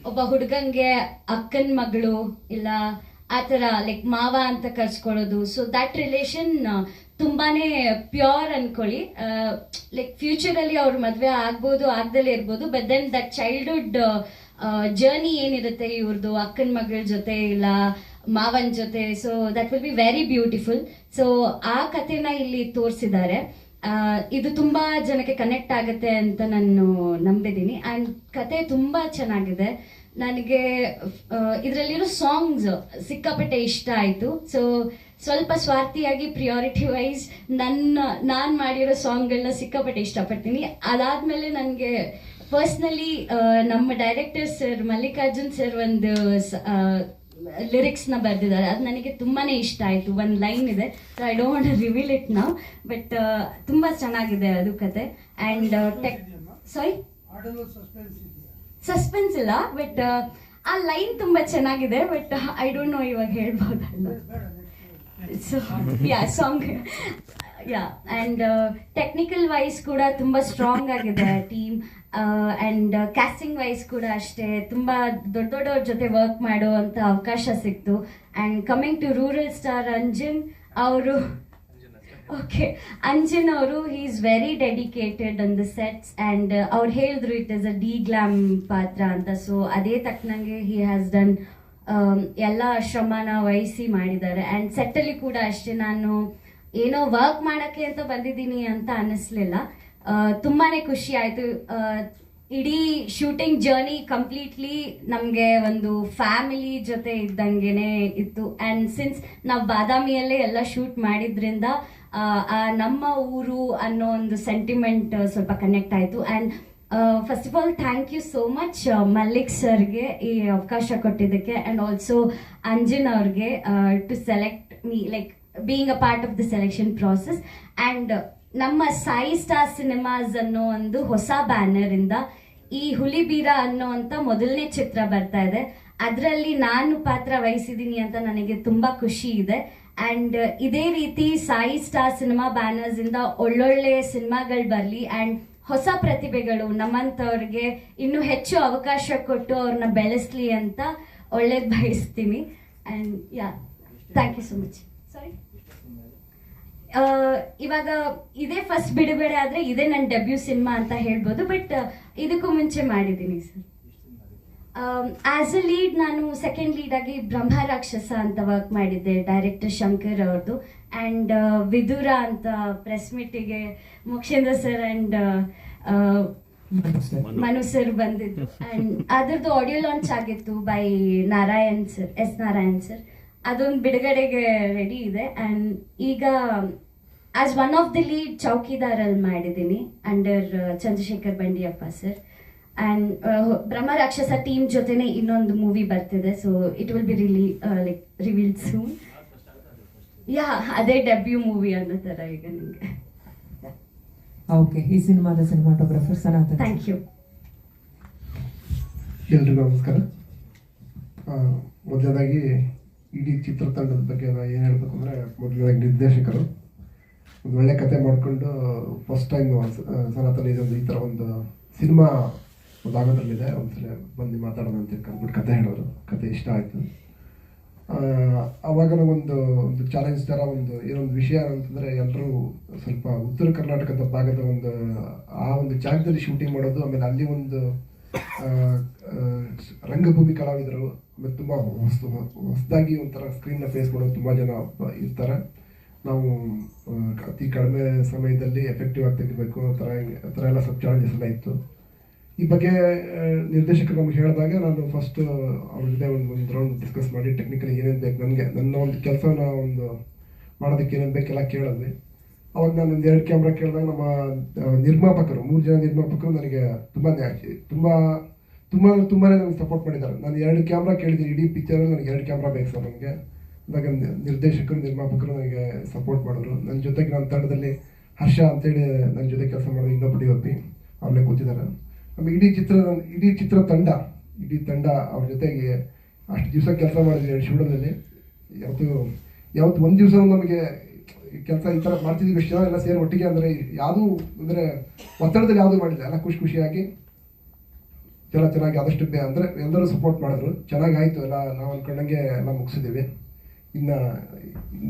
ಒಬ್ಬ ಹುಡುಗಂಗೆ ಅಕ್ಕನ ಮಗಳು ಇಲ್ಲ ಆತರ ಲೈಕ್ ಮಾವ ಅಂತ ಕರ್ಸ್ಕೊಳ್ಳೋದು. ಸೊ ದಟ್ ರಿಲೇಷನ್ ತುಂಬಾನೇ ಪ್ಯೂರ್ ಅನ್ಕೊಳ್ಳಿ. ಲೈಕ್ ಫ್ಯೂಚರ್ ಅಲ್ಲಿ ಅವ್ರ ಮದ್ವೆ ಆಗ್ಬೋದು, ಆಗ್ದಲೇ ಇರ್ಬೋದು. But then that childhood journey ಏನಿರುತ್ತೆ ಇವ್ರದ್ದು ಅಕ್ಕನ ಮಗಳ ಜೊತೆ ಇಲ್ಲ ಮಾವನ್ ಜೊತೆ so that will be very beautiful so ಆ ಕಥೆನ ಇಲ್ಲಿ ತೋರಿಸಿದ್ದಾರೆ. ಇದು ತುಂಬಾ ಜನಕ್ಕೆ ಕನೆಕ್ಟ್ ಆಗುತ್ತೆ ಅಂತ ನಾನು ನಂಬಿದ್ದೀನಿ. ಆ್ಯಂಡ್ ಕತೆ ತುಂಬಾ ಚೆನ್ನಾಗಿದೆ. ನನಗೆ ಇದರಲ್ಲಿರೋ ಸಾಂಗ್ಸ್ ಸಿಕ್ಕಾಪಟ್ಟೆ ಇಷ್ಟ ಆಯಿತು. ಸೊ ಸ್ವಲ್ಪ ಸ್ವಾರ್ಥಿಯಾಗಿ ಪ್ರಿಯಾರಿಟಿ ವೈಸ್ ನನ್ನ, ನಾನು ಮಾಡಿರೋ ಸಾಂಗ್ಗಳನ್ನ ಸಿಕ್ಕಾಪಟ್ಟೆ ಇಷ್ಟಪಡ್ತೀನಿ. ಅದಾದಮೇಲೆ ನನಗೆ ಪರ್ಸ್ನಲಿ ನಮ್ಮ ಡೈರೆಕ್ಟರ್ ಸರ್ ಮಲ್ಲಿಕಾರ್ಜುನ್ ಸರ್ ಒಂದು ಲಿರಿಕ್ಸ್ನ ಬರೆದಿದ್ದಾರೆ. ಅದು ನನಗೆ ತುಂಬಾನೇ ಇಷ್ಟ ಆಯಿತು. ಒಂದು ಲೈನ್ ಇದೆ. So I don't reveal it now but ತುಂಬ ಚೆನ್ನಾಗಿದೆ ಅದು ಕತೆ. ಆ್ಯಂಡ್ ಟೆಕ್ ಸಾರಿ ಸಸ್ಪೆನ್ಸ್ ಇಲ್ಲ ಬಟ್ ಆ ಲೈನ್ ತುಂಬ ಚೆನ್ನಾಗಿದೆ ಬಟ್ ಐ ಡೋಂಟ್ ನೋ ಇವಾಗ ಹೇಳ್ಬೋದಲ್ಲ so yeah song yeah and technical wise ಕೂಡ ತುಂಬಾ ಸ್ಟ್ರಾಂಗ್ ಆಗಿದೆ ಟೀಮ್ ಅಂಡ್ ಕ್ಯಾಸ್ಟಿಂಗ್ ವೈಸ್ ಕೂಡ ಅಷ್ಟೇ ತುಂಬಾ ದೊಡ್ಡ ದೊಡ್ಡವ್ರ ಜೊತೆ ವರ್ಕ್ ಮಾಡುವಂತ ಅವಕಾಶ ಸಿಕ್ತು and coming to rural star Anjan ಅವರು ಓಕೆ ಅಂಜನ್ ಅವರು he is very dedicated on the sets and ಅವ್ರು ಹೇಳಿದ್ರು it is a deglam ಪಾತ್ರ ಅಂತ ಸೊ ಅದೇ ತಕ್ಕನಂಗೆ ಹಿ ಹ್ಯಾಸ್ ಡನ್ ಎಲ್ಲ ಶ್ರಮನ ವಹಿಸಿ ಮಾಡಿದ್ದಾರೆ ಆ್ಯಂಡ್ ಸೆಟ್ಟಲ್ಲಿ ಕೂಡ ಅಷ್ಟೇ ನಾನು ಏನೋ ವರ್ಕ್ ಮಾಡೋಕ್ಕೆ ಅಂತ ಬಂದಿದ್ದೀನಿ ಅಂತ ಅನ್ನಿಸ್ಲಿಲ್ಲ. ತುಂಬಾನೇ ಖುಷಿ ಆಯಿತು. ಇಡೀ ಶೂಟಿಂಗ್ ಜರ್ನಿ ಕಂಪ್ಲೀಟ್ಲಿ ನಮಗೆ ಒಂದು ಫ್ಯಾಮಿಲಿ ಜೊತೆ ಇದ್ದಂಗೆನೆ ಇತ್ತು. ಆ್ಯಂಡ್ ಸಿನ್ಸ್ ನಾವು ಬಾದಾಮಿಯಲ್ಲೇ ಎಲ್ಲ ಶೂಟ್ ಮಾಡಿದ್ರಿಂದ ಆ, ನಮ್ಮ ಊರು ಅನ್ನೋ ಒಂದು ಸೆಂಟಿಮೆಂಟ್ ಸ್ವಲ್ಪ ಕನೆಕ್ಟ್ ಆಯಿತು. And first of all thank you so much Mallik ಸರ್ಗೆ ಈ ಅವಕಾಶ ಕೊಟ್ಟಿದ್ದಕ್ಕೆ. ಆ್ಯಂಡ್ ಆಲ್ಸೋ ಅಂಜನ್ ಅವ್ರಿಗೆ to select me like being a part of the selection process and ನಮ್ಮ ಸಾಯಿ ಸ್ಟಾರ್ ಸಿನಿಮಾಸ್ ಅನ್ನೋ ಒಂದು ಹೊಸ ಬ್ಯಾನರ್ ಇಂದ ಈ ಹುಲಿಬೀರ ಅನ್ನೋ ಅಂತ ಮೊದಲನೇ ಚಿತ್ರ ಬರ್ತಾ ಇದೆ. ಅದರಲ್ಲಿ ನಾನು ಪಾತ್ರ ವಹಿಸಿದ್ದೀನಿ ಅಂತ ನನಗೆ ತುಂಬಾ ಖುಷಿ ಇದೆ. ಅಂಡ್ ಇದೇ ರೀತಿ ಸಾಯಿ ಸ್ಟಾರ್ ಸಿನಿಮಾ ಬ್ಯಾನರ್ಸ್ ಇಂದ ಒಳ್ಳೊಳ್ಳೆ ಸಿನಿಮಾಗಳು ಬರಲಿ ಆ್ಯಂಡ್ ಹೊಸ ಪ್ರತಿಭೆಗಳು ನಮ್ಮಂಥವ್ರಿಗೆ ಇನ್ನೂ ಹೆಚ್ಚು ಅವಕಾಶ ಕೊಟ್ಟು ಅವ್ರನ್ನ ಬೆಳೆಸ್ಲಿ ಅಂತ ಒಳ್ಳೇದು ಬಯಸ್ತೀನಿ. And yeah thank you so much sorry ಇವಾಗ ಇದೇ ಫಸ್ಟ್ ಬಿಡುಗಡೆ ಆದ್ರೆ ಇದೇ ನನ್ನ ಡೆಬ್ಯೂ ಸಿನಿಮಾ ಅಂತ ಹೇಳ್ಬೋದು ಬಟ್ ಇದಕ್ಕೂ ಮುಂಚೆ ಮಾಡಿದ್ದೀನಿ ಸರ್. ಆಸ್ ಅ ಲೀಡ್ ನಾನು ಸೆಕೆಂಡ್ ಲೀಡ್ ಆಗಿ ಬ್ರಹ್ಮ ರಾಕ್ಷಸ ಅಂತ ವರ್ಕ್ ಮಾಡಿದ್ದೆ ಡೈರೆಕ್ಟರ್ ಶಂಕರ್ ಅವ್ರದ್ದು ಅಂಡ್ ವಿದುರ ಅಂತ press ಮೀಟಿಗೆ Mokshendra sir and Manu sir. ಬಂದಿದ್ದು. ಅಂಡ್ ಅದರದ್ದು ಆಡಿಯೋ ಲಾಂಚ್ ಆಗಿತ್ತು by Narayan sir S Narayan sir. ಅದೊಂದು ಬಿಡುಗಡೆಗೆ ರೆಡಿ ಇದೆ. ಅಂಡ್ ಈಗ as one of the lead ಚೌಕಿದಾರಲ್ಲಿ ಮಾಡಿದ್ದೀನಿ under Chandrashekar Bandiyappa sir and Brahma Rakshasa team ಜೊತೆನೆ ಇನ್ನೊಂದು ಮೂವಿ ಬರ್ತಿದೆ so it will be really like reveal soon yeah ಅದೇ debut movie ಅನ್ನೋ ಥರ ಈಗ ನಿಮಗೆ. ಓಕೆ ಈ ಸಿನಿಮಾದ ಸಿನಿಮಾಟೋಗ್ರಫರ್ ಸನಾತನ್ ಥ್ಯಾಂಕ್ ಯು ಎಲ್ರಿಗೂ ನಮಸ್ಕಾರ. ಮೊದಲನೇದಾಗಿ ಇಡೀ ಚಿತ್ರತಂಡದ ಬಗ್ಗೆ ನಾನು ಏನು ಹೇಳಬೇಕು ಅಂದರೆ ಮೊದಲನೇದಾಗಿ ನಿರ್ದೇಶಕರು. ಒಳ್ಳೆ ಕತೆ ಮಾಡಿಕೊಂಡು ಫಸ್ಟ್ ಟೈಮ್ ಸನಾತನ ಇದೊಂದು ಈ ಥರ ಒಂದು ಸಿನಿಮಾ ಒಂದು ಆಗೋದ್ರಲ್ಲಿದೆ ಒಂದ್ಸಲ ಬಂದು ಮಾತಾಡೋಣ ಅಂತ ಕರ್ಬಿಟ್ಟು ಕತೆ ಹೇಳೋರು. ಕತೆ ಇಷ್ಟ ಆಯಿತು. ಆವಾಗ ಒಂದು ಒಂದು ಚಾಲೆಂಜ್ ಥರ ಒಂದು ಏನೊಂದು ವಿಷಯ ಅಂತಂದರೆ ಎಲ್ಲರೂ ಸ್ವಲ್ಪ ಉತ್ತರ ಕರ್ನಾಟಕದ ಭಾಗದ ಒಂದು, ಆ ಒಂದು ಜಾಗದಲ್ಲಿ ಶೂಟಿಂಗ್ ಮಾಡೋದು, ಆಮೇಲೆ ಅಲ್ಲಿ ಒಂದು ರಂಗಭೂಮಿ ಕಲಾವಿದರು, ಆಮೇಲೆ ತುಂಬ ಹೊಸ, ಹೊಸದಾಗಿ ಒಂಥರ ಸ್ಕ್ರೀನ್ನ ಫೇಸ್ ಮಾಡೋದು ತುಂಬ ಜನ ಇರ್ತಾರೆ. ನಾವು ಅತಿ ಕಡಿಮೆ ಸಮಯದಲ್ಲಿ ಎಫೆಕ್ಟಿವ್ ಆಗಿ ತೆಗಿಬೇಕು ಆ ಥರ ಹಿಂಗೆ- ಆ ಥರ ಎಲ್ಲ ಸ್ವಲ್ಪ ಚಾಲೆಂಜಸ್ ಎಲ್ಲ ಇತ್ತು. ಈ ಬಗ್ಗೆ ನಿರ್ದೇಶಕರು ನಮ್ಗೆ ಹೇಳಿದಾಗ ನಾನು ಫಸ್ಟ್ ಅವ್ರ ಜೊತೆ ಒಂದು ಒಂದು ರೌಂಡ್ ಡಿಸ್ಕಸ್ ಮಾಡಿ ಟೆಕ್ನಿಕಲಿ ಏನೇನು ಬೇಕು ನನಗೆ. ನನ್ನ ಒಂದು ಕೆಲಸನ ಒಂದು ಮಾಡೋದಕ್ಕೆ ಏನೇನು ಬೇಕೆಲ್ಲ ಕೇಳಿದ್ವಿ. ಅವಾಗ ನಾನು ಒಂದು ಎರಡು ಕ್ಯಾಮ್ರಾ ಕೇಳಿದಾಗ ನಮ್ಮ ನಿರ್ಮಾಪಕರು, ಮೂರು ಜನ ನಿರ್ಮಾಪಕರು ನನಗೆ ತುಂಬಾ ತುಂಬ ತುಂಬ ತುಂಬಾ ನನಗೆ ಸಪೋರ್ಟ್ ಮಾಡಿದ್ದಾರೆ. ನಾನು ಎರಡು ಕ್ಯಾಮ್ರಾ ಕೇಳಿದ್ದೀನಿ, ಇಡೀ ಪಿಕ್ಚರಲ್ಲಿ ನನಗೆ ಎರಡು ಕ್ಯಾಮ್ರಾ ಬೇಕು ಸರ್ ನನಗೆ. ನಿ- ನಿರ್ದೇಶಕರು, ನಿರ್ಮಾಪಕರು ನನಗೆ ಸಪೋರ್ಟ್ ಮಾಡಿದ್ರು. ನನ್ನ ಜೊತೆಗೆ ನನ್ನ ತಂಡದಲ್ಲಿ ಹರ್ಷ ಅಂತೇಳಿ ನನ್ನ ಜೊತೆ ಕೆಲಸ ಮಾಡೋದು ಇನ್ನೊಬ್ಬ ಡಿ ಒ ಕೂತಿದ್ದಾರೆ. ಆಮೇಲೆ ಇಡೀ ಚಿತ್ರ ಇಡೀ ಚಿತ್ರ ತಂಡ, ಇಡೀ ತಂಡ ಅವ್ರ ಜೊತೆಗೆ ಅಷ್ಟು ದಿವಸ ಕೆಲಸ ಮಾಡಿದ್ವಿ ಶಿವಡದಲ್ಲಿ ಯಾವತ್ತು ಯಾವತ್ತು ಒಂದು ದಿವಸ ನಮಗೆ ಕೆಲಸ ಈ ಥರ ಮಾಡ್ತಿದ್ವಿ ಎಷ್ಟು ಜನ ಎಲ್ಲ ಸೇರಿ ಒಟ್ಟಿಗೆ ಅಂದರೆ ಯಾವುದೂ ಅಂದರೆ ಒತ್ತಡದಲ್ಲಿ ಯಾವುದೂ ಮಾಡಿಲ್ಲ. ಎಲ್ಲ ಖುಷಿ ಖುಷಿಯಾಗಿ ಎಲ್ಲ ಚೆನ್ನಾಗಿ ಆದಷ್ಟು ಬೇ ಅಂದರೆ ಎಲ್ಲರೂ ಸಪೋರ್ಟ್ ಮಾಡಿದ್ರು. ಚೆನ್ನಾಗಿ ಆಯಿತು. ಎಲ್ಲ ನಾವು ಅಂದ್ಕೊಂಡಂಗೆ ಎಲ್ಲ ಮುಗಿಸಿದ್ದೀವಿ. ಇನ್ನು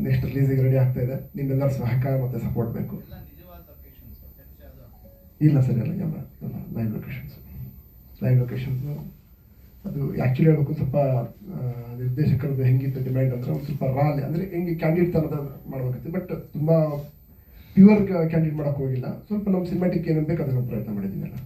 ನೆಕ್ಸ್ಟ್ ರಿಲೀಸಿಗೆ ರೆಡಿ ಆಗ್ತಾ ಇದೆ. ನಿಮ್ಮೆಲ್ಲರ ಸಹಕಾರ ಮತ್ತು ಸಪೋರ್ಟ್ ಬೇಕು. ಇಲ್ಲ ಸರ್ ಎಲ್ಲ ಎಲ್ಲ ಲೈವ್ ಲೊಕೇಶನ್ಸ್ ಲೈವ್ ಲೊಕೇಶನ್ಸ್ ಅದು ಆ್ಯಕ್ಚುಲಿ ಹೇಳ್ಬೇಕು, ಸ್ವಲ್ಪ ನಿರ್ದೇಶಕರದ್ದು ಹೆಂಗಿತ್ತು ಡಿಮ್ಯಾಂಡ್ ಅಂದರೆ ಒಂದು ಸ್ವಲ್ಪ ರಾಲಿ ಅಂದರೆ ಹೆಂಗೆ ಕ್ಯಾಂಡಿಡೇಟ್ ಥರದ ಮಾಡಬೇಕಿತ್ತು. ಬಟ್ ತುಂಬ ಪ್ಯೂರ್ ಕ್ಯಾಂಡಿಡೇಟ್ ಮಾಡೋಕ್ಕೆ ಹೋಗಿಲ್ಲ. ಸ್ವಲ್ಪ ನಮ್ಮ ಸಿನಿಮಾಟಿಕ್ ಏನೇನು ಬೇಕು ಅದನ್ನು ಪ್ರಯತ್ನ ಮಾಡಿದ್ದೀನಿ ಎಲ್ಲ